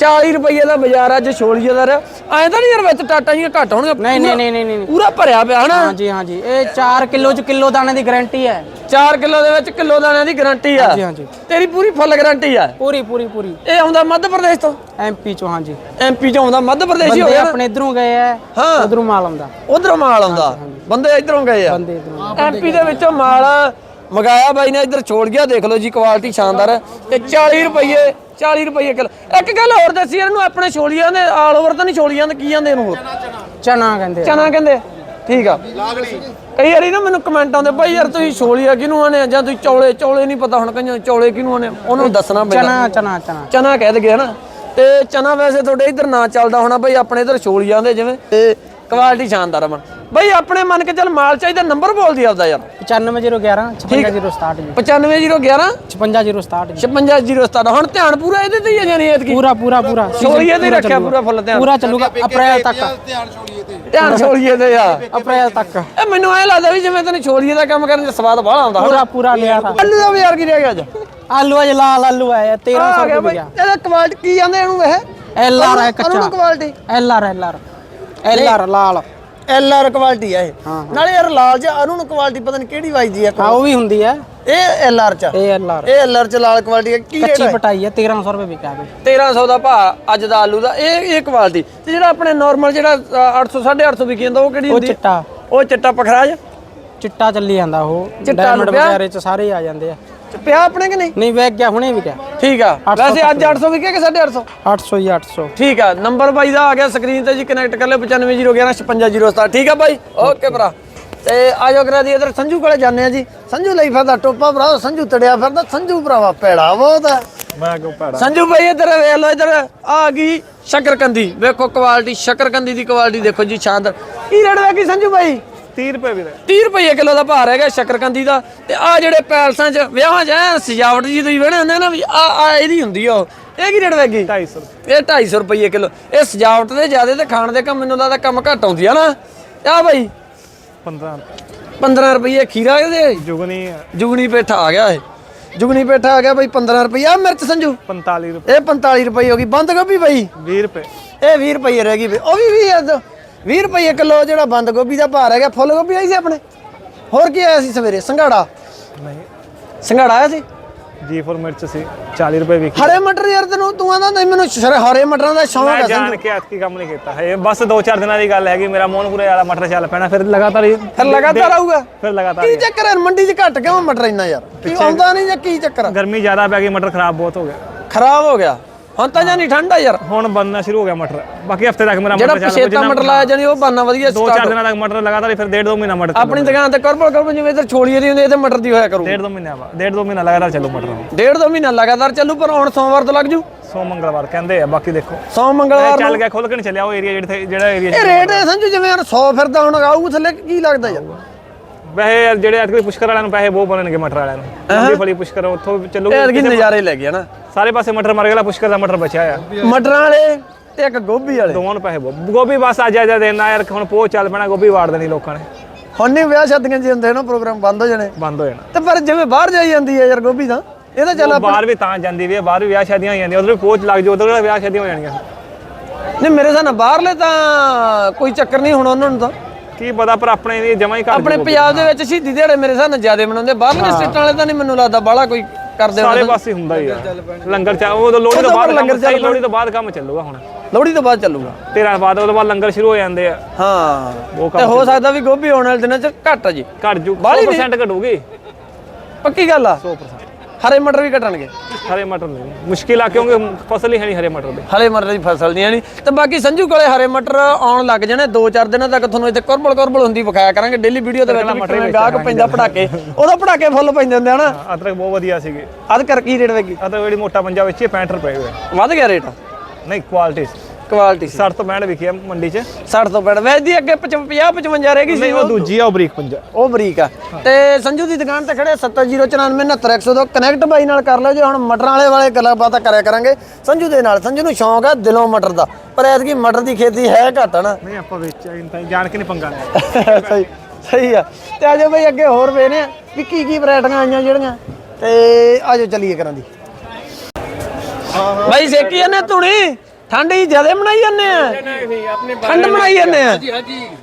40 ਰੁਪਏ ਦਾ ਬਾਜ਼ਾਰ ਅੱਜ ਛੋਲੀਏ ਦਾ ਰਿਹਾ। ਐਂ ਤਾਂ ਨਹੀਂ ਯਾਰ ਵਿੱਚ ਟਾਟਾ ਜੀਆਂ ਘੱਟ ਹੋਣਗੀਆਂ ਨਹੀਂ, ਨਹੀਂ, ਨਹੀਂ, ਨਹੀਂ, ਨਹੀਂ। ਪੂਰਾ ਭਰਿਆ ਪਿਆ ਹਨਾ? ਹਾਂਜੀ ਹਾਂਜੀ। ਇਹ 4 ਕਿਲੋ ਚ ਕਿਲੋ ਦਾਣੇ ਦੀ ਗਾਰੰਟੀ ਹੈ। 4 ਕਿਲੋ ਦੇ ਵਿੱਚ ਕਿਲੋ ਦਾਣਿਆਂ ਦੀ ਗਾਰੰਟੀ ਆ। ਹਾਂਜੀ, ਹਾਂਜੀ। ਤੇਰੀ ਪੂਰੀ ਫੁੱਲ ਗਾਰੰਟੀ ਆ। ਪੂਰੀ ਪੂਰੀ ਪੂਰੀ। ਇਹ ਆਉਂਦਾ ਮੱਧ ਪ੍ਰਦੇਸ਼ ਤੋਂ? ਐਮਪੀ ਚੋਂ ਹਾਂਜੀ। ਐਮਪੀ ਚੋਂ ਆਉਂਦਾ ਮੱਧ ਪ੍ਰਦੇਸ਼ ਹੀ ਹੋ ਗਿਆ ਆਪਣੇ ਇਧਰੋਂ ਗਏ ਆ। ਉਧਰੋਂ ਮਾਲ ਆਉਂਦਾ। ਉਧਰੋਂ ਮਾਲ ਆਉਂਦਾ। ਬੰਦੇ ਇਧਰੋਂ ਗਏ ਆ। ਬੰਦੇ ਇੱਧਰੋਂ। ਐਮਪੀ ਦੇ ਵਿੱਚੋਂ ਮਾਲ ਮਗਾਇਆ ਬਾਈ ਨੇ ਇਧਰ ਛੋੜ ਗਿਆ ਦੇਖ ਲਓ ਜੀ ਕੁਆਲਿਟੀ ਸ਼ਾਨਦਾਰ ਹੈ। ਤੇ 40 ਰੁਪਏ 40 ਰੁਪਏ ਕਿਲੋ। ਇੱਕ ਗੱਲ ਹੋਰ ਦੱਸੀ ਇਹਨੂੰ ਆਪਣੇ ਛੋਲੀਆਂ ਦੇ ਆਲ ਓਵਰ ਤਾਂ ਨਹੀਂ ਛੋਲੀਆਂ ਦੇ ਕੀ ਜਾਂਦੇ ਇਹਨੂੰ ਹੋਰ? ਚਨਾ ਕਹਿੰਦੇ। ਚਨਾ ਕਹਿੰਦੇ ਠੀਕ ਆ। ਕਈ ਵਾਰੀ ਨਾ ਮੈਨੂੰ ਕਮੈਂਟ ਆਉਂਦੇ ਭਾਈ ਯਾਰ ਤੁਸੀਂ ਛੋਲੀਆ ਕਿਹਨੂੰ ਆਨੇ ਆ? ਜਾਂ ਤੁਸੀਂ ਚੌਲੇ ਚੌਲੇ ਨਹੀਂ ਪਤਾ ਹੁਣ ਕਈਆਂ ਚੌਲੇ ਕਿਹਨੂੰ ਆਨੇ ਆ, ਉਹਨੂੰ ਦੱਸਣਾ ਪੈਂਦਾ। ਚਨਾ ਚਨਾ ਚਨਾ। ਚਨਾ ਕਹਿ ਦਗੇ ਨਾ ਤੇ ਚਨਾ ਵੈਸੇ ਤੁਹਾਡੇ ਇੱਧਰ ਨਾ ਚੱਲਦਾ ਹੋਣਾ ਬਈ ਆਪਣੇ ਇੱਧਰ ਛੋਲੀਆਂ ਦੇ ਜਿਵੇਂ ਤੇ ਕੁਆਲਿਟੀ ਸ਼ਾਨਦਾਰ ਆ ਮਨ ਬਈ ਆਪਣੇ ਮੰਨ ਕੇ ਚੱਲ ਮਾਲ ਚਾਹੀਦਾ ਨੰਬਰ ਬੋਲਦੀ ਆਪਦਾ ਯਾਰ। 95011 56067 ਜੀ। 95011 56067 ਜੀ। 56067 ਹੁਣ ਧਿਆਨ ਪੂਰਾ ਇਹਦੇ ਤੇ ਹੀ ਆ ਜਾਨੀ ਐਤਕੀ? ਪੂਰਾ ਪੂਰਾ ਪੂਰਾ। ਛੋਲੀਏ ਤੇ ਹੀ ਰੱਖਿਆ ਪੂਰਾ ਫੁੱਲ ਧਿਆਨ। ਪੂਰਾ ਚੱਲੂਗਾ ਅਪ੍ਰੈਲ ਤੱਕ। ਧਿਆਨ ਛੋਲੀਏ ਤੇ। ਆ। ਅਪ੍ਰੈਲ ਤੱਕ। ਇਹ ਮੈਨੂੰ ਐ ਲੱਗਦਾ ਵੀ ਜਿਵੇਂ ਤੈਨੂੰ ਛੋਲੀਏ ਦਾ ਕੰਮ ਕਰਨ ਚ ਸਵਾਦ ਬਾਹਲਾ ਆਉਂਦਾ। ਪੂਰਾ ਪੂਰਾ ਲਿਆ ਥਾ ਆਲੂ ਦਾ ਵੀ ਯਾਰ ਕੀ ਰਹਿ ਗਿਆ ਅੱਜ? ਆਲੂ ਅਜ ਲਾਲ ਆਲੂ ਆਇਆ 1300 ਆ ਗਿਆ ਰੁਪਏ ਇਹਦਾ ਕੁਆਲਿਟੀ ਕੀ ਜਾਂਦੇ ਇਹਨੂੰ ਇਹ? ਐਲ ਆਰ ਹੈ ਕੱਚਾ। Quality L R L R. L R ਲਾਲ। ਐਲ ਆਰ ਕੁਆਲਿਟੀ ਆ ਇਹ। ਨਾਲੇ ਯਾਰ ਲਾਲ ਜਿਹਾ ਅਰੁਣ ਕੁਆਲਿਟੀ ਪਤਾ ਨਹੀਂ ਕਿਹੜੀ ਵੱਜਦੀ ਆ ਹਾਂ ਉਹ ਵੀ ਹੁੰਦੀ ਹੈ ਇਹ ਐਲ ਆਰ ਚ ਇਹ ਐਲ ਆਰ ਇਹ ਐਲ ਆਰ ਚ ਲਾਲ ਕੁਆਲਿਟੀ ਕੀ ਰੇਟ ਕੱਚੀ ਹੈ ਪਟਾਈ ਹੈ 1300 ਰੁਪਏ ਵਿਕਿਆ ਬਈ। 1300 ਦਾ ਭਾਅ ਅੱਜ ਦਾ ਆਲੂ ਦਾ। ਇਹ ਇਹ ਕੁਆਲਿਟੀ ਤੇ ਜਿਹੜਾ ਆਪਣੇ ਨਾਰਮਲ ਜਿਹੜਾ ਅ, 800 850 ਵਿਕੀ ਜਾਂਦਾ ਉਹ ਕਿਹੜੀ ਉਹ ਹੁੰਦੀ? ਚਿੱਟਾ। ਉਹ ਚਿੱਟਾ ਪਖਰਾਜ? ਚਿੱਟਾ ਚੱਲੀ ਜਾਂਦਾ ਉਹ। ਚਿੱਟਾ ਡਾਇਮੰਡ? ਵਗੈਰੇ ਚ ਸਾਰੇ ਹੀ ਆ ਜਾਂਦੇ ਆ। ਪਿਆ ਆਪਣੇ ਕਿ ਨਹੀਂ? ਨਹੀਂ ਵਿਕ ਗਿਆ ਹੁਣੇ ਵਿਕਿਆ ਠੀਕ ਆ। 800 ਵੈਸੇ ਅੱਜ 800 ਵਿਕਿਆ ਕਿ 850 800 ਹੀ 800 ਠੀਕ ਆ ਨੰਬਰ ਬਾਈ ਦਾ ਆ ਗਿਆ ਸਕਰੀਨ ਤੇ ਜੀ ਕਨੈਕਟ ਕਰ ਲਿਓ 9501155067 ਠੀਕ ਆ ਬਾਈ? ਓਕੇ ਭਰਾ। ਤੇ ਆਜੋ ਕਰਾ ਦੀ ਇਧਰ ਸੰਜੂ ਕੋਲੇ ਜਾਂਦੇ ਆ ਜੀ। ਸੰਜੂ ਲਈ ਫਿਰਦਾ ਟੋਪਾ ਭਰਾ ਸੰਜੂ ਤੜਿਆ ਫਿਰਦਾ ਸੰਜੂ ਭਰਾਵਾ ਪੈੜਾ ਬਹੁਤ ਆ। ਮੈਂ ਕਿਉਂ ਭੈੜਾ? ਸੰਜੂ ਭਾਈ ਇਧਰ ਵੇਖ ਲਓ ਇਧਰ ਆ ਗਈ ਸ਼ਕਰਕੰਦੀ। ਵੇਖੋ ਕੁਆਲਿਟੀ ਸ਼ਕਰਕੰਦੀ ਦੀ ਕੁਆਲਿਟੀ ਦੇਖੋ ਜੀ ਸ਼ਾਨਦਾਰ। ਕੀ ਰੇਟ ਵੇਖੀ ਸੰਜੂ ਭਾਈ 30 ਰੁਪਏ ਵੀਰੇ 30 ਰੁਪਏ ਕਿਲੋ ਦਾ ਭਾਰ ਹੈਗਾ ਸ਼ਕਰਕੰਦੀ ਦਾ। ਤੇ ਆ ਜਿਹੜੇ ਪੈਲਸਾਂ 'ਚ ਵਿਆਹਾਂ 'ਚ ਸਜਾਵਟ ਜੀ ਤੁਸੀਂ ਵੇਣੇ ਹੁੰਦੇ ਆ ਨਾ ਵੀ ਆ ਆ ਇਹਦੀ ਹੁੰਦੀ ਆ ਉਹ। ਇਹ ਕੀ ਰੇਟ ਵੇਗੀ 250 ਇਹ 250 ਰੁਪਏ ਕਿਲੋ। ਇਹ ਸਜਾਵਟ ਦੇ ਜ਼ਿਆਦੇ ਤੇ ਖਾਣ ਦੇ ਕੰਮ ਮੈਨੂੰ ਲੱਗਦਾ ਕੰਮ ਘੱਟ ਆਉਂਦੀ ਆ ਨਾ। ਆ ਭਾਈ 15 15 ਰੁਪਏ ਖੀਰਾ ਇਹਦੇ। ਜੁਗਨੀ ਜੁਗਨੀ ਪੇਠਾ ਆ ਗਿਆ ਇਹ। ਜੁਗਨੀ ਪੇਠਾ ਆ ਗਿਆ ਭਾਈ 15 ਰੁਪਏ। ਆ ਮਿਰਚ ਸੰਜੂ। 45 ਰੁਪਏ। ਇਹ 45 ਰੁਪਏ ਹੋ ਗਈ। ਬੰਦ ਗੋਭੀ ਭਾਈ 20 ਰੁਪਏ। ਇਹ 20 ਰੁਪਏ ਰਹਿ ਗਈ ਉਹ ਵੀ 20 20 ਰੁਪਏ ਕਿਲੋ ਜਿਹੜਾ ਬੰਦ ਗੋਭੀ ਦਾ ਭਾਰ ਹੈਗਾ ਫੁੱਲ ਗੋਭੀ ਆਈ ਸੀ ਆਪਣੇ? ਹੋਰ ਕੀ ਆਇਆ ਸੀ ਸਵੇਰੇ? ਸੰਘਾੜਾ? ਨਹੀਂ। ਸੰਘਾੜਾ ਆਇਆ ਸੀ? ਜੀ ਫੋਰ ਮਿਰਚ ਸੀ 40 ਰੁਪਏ ਵਿਕੀ। ਹਰੇ ਮਟਰ ਯਾਰ ਤੈਨੂੰ ਤੂੰ ਆਂਦਾ ਨਹੀਂ ਮੈਨੂੰ ਸ਼ਰ- ਹਰੇ ਮਟਰਾਂ ਦਾ ਸ਼ੌਂਕ ਮੈਂ ਹੈ ਸੰਜੂ ਕੇ ਐਤਕੀ ਕੰਮ ਨਹੀਂ ਕੀਤਾ। ਹੈ ਬਸ 2-4 ਦਿਨਾਂ ਦੀ ਗੱਲ ਹੈਗੀ ਮੇਰਾ ਮੋਹਨਪੁਰੇ ਵਾਲਾ ਮਟਰ ਚੱਲ ਪੈਣਾ ਫਿਰ ਲਗਾਤਾਰ ਹੀ ਫਿਰ ਲਗਾਤਾਰ ਆਊਗਾ? ਫਿਰ ਲਗਾਤਾਰ ਕੀ। ਚੱਕਰ ਹੈ? ਮੰਡੀ 'ਚ ਘੱਟ ਕਿਉਂ ਮਟਰ ਇੰਨਾ ਯਾਰ? ਕੀ ਆਉਂਦਾ ਨਹੀਂ ਜਾਂ ਕੀ ਚੱਕਰ? ਗਰਮੀ ਜ਼ਿਆਦਾ ਪੈ ਗਈ ਮਟਰ ਖਰਾਬ ਬਹੁਤ ਹੋ ਗਿਆ। ਖਰਾਬ ਹੋ ਗਿਆ? ਹੁਣ ਤਾਂ ਜਾਨੀ ਠੰਡਾ ਯਾਰ। ਹੁਣ ਬਣਨਾ ਸ਼ੁਰੂ ਹੋ ਗਿਆ ਮਟਰ। ਬਾਕੀ ਹਫ਼ਤੇ ਤੱਕ ਮੇਰਾ ਜਿਹੜਾ ਪਛੇਤਾ ਮਟਰ ਲਾਇਆ ਜਾਨੀ ਉਹ ਬਾਨਾ ਵਧੀਆ ਦੋ ਚਾਰ ਦਿਨਾਂ ਤੱਕ ਮਟਰ ਲਗਾਤਾਰ ਫਿਰ ਡੇਢ ਦੋ ਮਹੀਨਾ ਮਟਰ। ਆਪਣੀ ਦੁਕਾਨ ਤੇ ਕਰਬਲ ਕਰਬਲ ਜਿਵੇਂ ਇਧਰ ਛੋਲੀਏ ਦੀ ਹੁੰਦੀ ਇਧਰ ਮਟਰ ਦੀ ਹੋਇਆ ਕਰੂ। ਡੇਢ ਦੋ ਮਹੀਨਾ ਬਾਅਦ ਡੇਢ ਦੋ ਮਹੀਨਾ ਲਗਾਤਾਰ ਚੱਲੂ ਮਟਰ ਡੇਢ ਦੋ ਮਹੀਨਾ ਲਗਾਤਾਰ ਚੱਲੂ ਪਰ ਹੁਣ ਸੋਮਵਾਰ ਤੋਂ ਲੱਗ ਜੂ। ਸੋ ਮੰਗਲਵਾਰ ਕਹਿੰਦੇ ਆ ਬਾਕੀ ਦੇਖੋ। ਸੋਮ ਮੰਗਲਵਾਰ ਚੱਲ ਗਿਆ ਖੁੱਲ ਕੇ ਨਹੀਂ ਚੱਲਿਆ ਉਹ ਏਰੀਆ ਜਿਹੜੇ ਜਿਹੜਾ ਏਰੀਆ ਇਹ ਰੇਟ ਸੰਜੂ ਜਿਵੇਂ ਹੁਣ 100 ਫਿਰਦਾ ਹੁਣ ਆਊ ਥੱਲੇ ਕੀ ਲੱਗਦਾ ਯਾਰ? ਵੈਸੇ ਜਿਹੜੇ ਅੱਜ ਪੁਸ਼ਕਰ ਵਾਲਿਆਂ ਨੂੰ ਪੈਸੇ ਬਹੁਤ ਬਣਨਗੇ ਮਟਰ ਵਾਲਿਆਂ ਨੂੰ। ਲੰਬੀ ਫਲੀ ਪੁਸ਼ਕਰ ਉੱਥੋਂ ਚੱਲੂ ਇਹ ਅਰਗੀ ਨਜ਼ਾਰੇ ਲੈ ਗਿਆ ਨਾ। ਸਾਰੇ ਪਾਸੇ ਮਟਰ ਮਰ ਗਿਆ ਪੁਸ਼ਕਰ ਦਾ ਮਟਰ ਬਚਿਆ ਆ। ਮਟਰਾਂ ਵਾਲੇ ਤੇ ਇੱਕ ਗੋਭੀ ਵਾਲੇ। ਦੋਵਾਂ ਨੂੰ ਪੈਸੇ ਬਹੁਤ। ਗੋਭੀ ਬਸ ਅੱਜ ਅੱਜ ਦੇਣਾ ਯਾਰ ਹੁਣ ਪੋਹ ਚੱਲ ਪੈਣਾ ਗੋਭੀ ਵਾੜ ਦੇਣੀ ਲੋਕਾਂ ਨੇ। ਹੁਣ ਨਹੀਂ ਵਿਆਹ ਸ਼ਾਦੀਆਂ ਜੀ ਹੁੰਦੇ ਨਾ ਪ੍ਰੋਗਰਾਮ ਬੰਦ ਹੋ ਜਾਣੇ। ਬੰਦ ਹੋ ਜਾਣਾ। ਤੇ ਪਰ ਜਿਵੇਂ ਬਾਹਰ ਜਾਈ ਜਾਂਦੀ ਹੈ ਯਾਰ ਗੋਭੀ ਤਾਂ ਇਹ ਤਾਂ ਚੱਲ ਉਹ ਬਾਹਰ ਵੀ ਤਾਂ ਜਾਂਦੀ ਵੀ ਹੈ ਬਾਹਰ ਵੀ ਵਿਆਹ ਸ਼ਾਦੀਆਂ ਹੋ ਜਾਂਦੀਆਂ ਉਧਰ ਵੀ ਪੋਚ ਲੱਗ ਜਾਓ ਉਧਰ ਵਿਆਹ ਸ਼ਾਦੀਆਂ ਹੋ ਜਾਣਗੀਆਂ। ਨਹੀਂ ਮੇਰੇ ਹਿਸਾਬ ਨਾਲ ਬਾਹਰਲੇ ਤਾਂ ਕੋਈ ਚੱਕਰ ਨਹੀਂ ਹੁਣ ਉਹਨਾਂ ਨੂੰ ਤਾਂ। ਕੀ ਪਤਾ ਪਰ ਆਪਣੇ ਵੀ ਜਮਾ ਹੀ ਘੱਟ ਆਪਣੇ ਪੰਜਾਬ ਦੇ ਵਿੱਚ ਸ਼ਹੀਦੀ ਦਿਹਾੜੇ ਮੇਰੇ ਹਿਸਾਬ ਨਾਲ ਜ਼ਿਆਦਾ ਮਨਾਉਂਦੇ ਬਾਹਰਲੇ ਸਟੇਟਾਂ ਵਾਲੇ ਤਾਂ ਨਹੀਂ ਮੈਨੂੰ ਲੱਗਦਾ ਬਾਹਲਾ ਕੋਈ ਕਰਦੇ ਸਾਰੇ ਪਾਸੇ ਹੁੰਦਾ ਹੀ ਆ। ਲੰਗਰ ਚਾ ਉਹ ਤਾਂ ਲੋਹੜੀ ਉਹ ਤੋਂ ਤਾਂ ਬਾਅਦ ਲੰਗਰ ਚੱਲ ਲੋਹੜੀ ਤੋਂ ਬਾਅਦ ਕੰਮ ਚੱਲੂਗਾ ਹੁਣ। ਲੋਹੜੀ ਤੋਂ ਬਾਅਦ ਚੱਲੂਗਾ। ਤੇਰਾਂ ਬਾਅਦ ਉਹਦੇ ਬਾਅਦ ਲੰਗਰ ਸ਼ੁਰੂ ਹੋ ਜਾਂਦੇ ਆ। ਹਾਂ। ਉਹ ਤੇ ਹੋ ਸਕਦਾ ਵੀ ਗੋਭੀ ਆਉਣ ਵਾਲੇ ਦਿਨਾਂ 'ਚ ਘੱਟ ਆ ਜੀ। ਘਟ ਜੂ ਬਾਹਲੀ ਨਹੀਂ। 100% ਘਟੂਗੀ। ਪੱਕੀ ਗੱਲ ਆ। 100% ਹਰੇ ਮਟਰ ਵੀ ਘਟਣਗੇ ਹਰੇ ਮਟਰ ਨਹੀਂ। ਮੁਸ਼ਕਿਲ ਆ ਕਿਉਂਕਿ ਫਸਲ ਹੀ ਹੈ ਨਹੀਂ ਹਰੇ ਮਟਰ ਦੀ। ਹਰੇ ਮਟਰ ਦੀ ਫਸਲ ਨਹੀਂ ਆਣੀ ਤੇ ਬਾਕੀ ਸੰਜੂ ਕੋਲੇ ਹਰੇ ਮਟਰ ਆਉਣ ਲੱਗ ਜਾਣੇ 2-4 ਦਿਨਾਂ ਤੱਕ ਤੁਹਾਨੂੰ ਇੱਥੇ ਕੁਰਬਲ ਕੁਰਬਲ ਹੁੰਦੀ ਵਿਖਾਇਆ ਕਰਾਂਗੇ। ਡੇਲੀ ਵੀਡੀਓ ਦੇ ਵਿੱਚ ਕਿਵੇਂ ਗਾਹਕ ਪੈਂਦਾ ਪੜਾਕੇ ਉਹਦਾ ਪੜਾਕੇ ਫੁੱਲ ਪੈਂਦੇ ਹੁੰਦੇ ਹਨਾ ਅਦਰਕ ਬਹੁਤ ਵਧੀਆ ਸੀਗੇ। ਅਦ ਕਰ ਕੀ ਰੇਟ ਵੇਗੀ? ਅਦਰਕ ਜਿਹੜੀ ਮੋਟਾ ਪੰਜਾ ਵਿੱਚ 65 ਰੁਪਏ ਹੋਇਆ ਵੱਧ ਗਿਆ ਰੇਟ ਨਹੀਂ ਕੁਆਲਿਟੀ ਕੁਆਲਿਟੀ 60 ਤੋਂ 65 ਵਿਕੀ ਆ ਮੰਡੀ 'ਚ। 60 ਤੋਂ ਪੈਣ ਵੈਸੇ ਦੀ ਅੱਗੇ 50 55 ਰਹਿ ਗਈ ਸੀ ਨਹੀਂ ਉਹ ਦੂਜੀ ਆ ਉਹ ਬਰੀਕ ਪੰਜਾ ਉਹ ਬਰੀਕ ਆ। ਤੇ ਸੰਜੂ ਦੀ ਦੁਕਾਨ ਤੇ ਖੜੇ 7009999102 ਕਨੈਕਟ ਬਾਈ ਨਾਲ ਕਰ ਲਿਓ ਜੇ। ਹੁਣ ਮਟਰਾਂ ਵਾਲੇ ਵਾਲੇ ਗੱਲਾਂ ਬਾਤਾਂ ਕਰਿਆ ਕਰਾਂਗੇ। ਸੰਜੂ ਦੇ ਨਾਲ। ਸੰਜੂ ਨੂੰ ਸ਼ੌਂਕ ਆ ਦਿਲੋਂ ਮਟਰ ਦਾ। ਪਰ ਐਤਕੀ ਮਟਰ ਦੀ ਖੇਤੀ ਹੈ ਘੱਟ ਨਾ ਨਹੀਂ ਆਪਾਂ ਵਿੱਚ ਤਾਂ ਜਾਣ ਕੇ ਨਹੀਂ ਪੰਗਾ ਲਿਆ ਸਹੀ ਸਹੀ ਆ। ਤੇ ਆਜੋ ਬਈ ਅੱਗੇ ਹੋਰ ਵੇਨੇ ਵੀ ਕੀ ਕੀ ਵੈਰਾਈਟੀਆਂ ਆਈਆਂ ਜਿਹੜੀਆਂ। ਤੇ ਆਜੋ ਚੱਲੀਏ ਕਰਾਂ ਦੀ। ਬਾਈ ਸੇਕੀ ਜਾਂਦੇ ਧੁਣੀ? ਠੰਡ ਹੀ ਜ਼ਿਆਦਾ ਬਣਾਈ ਜਾਂਦੇ ਆ? ਠੰਡ ਬਣਾਈ ਜਾਂਦੇ ਆ?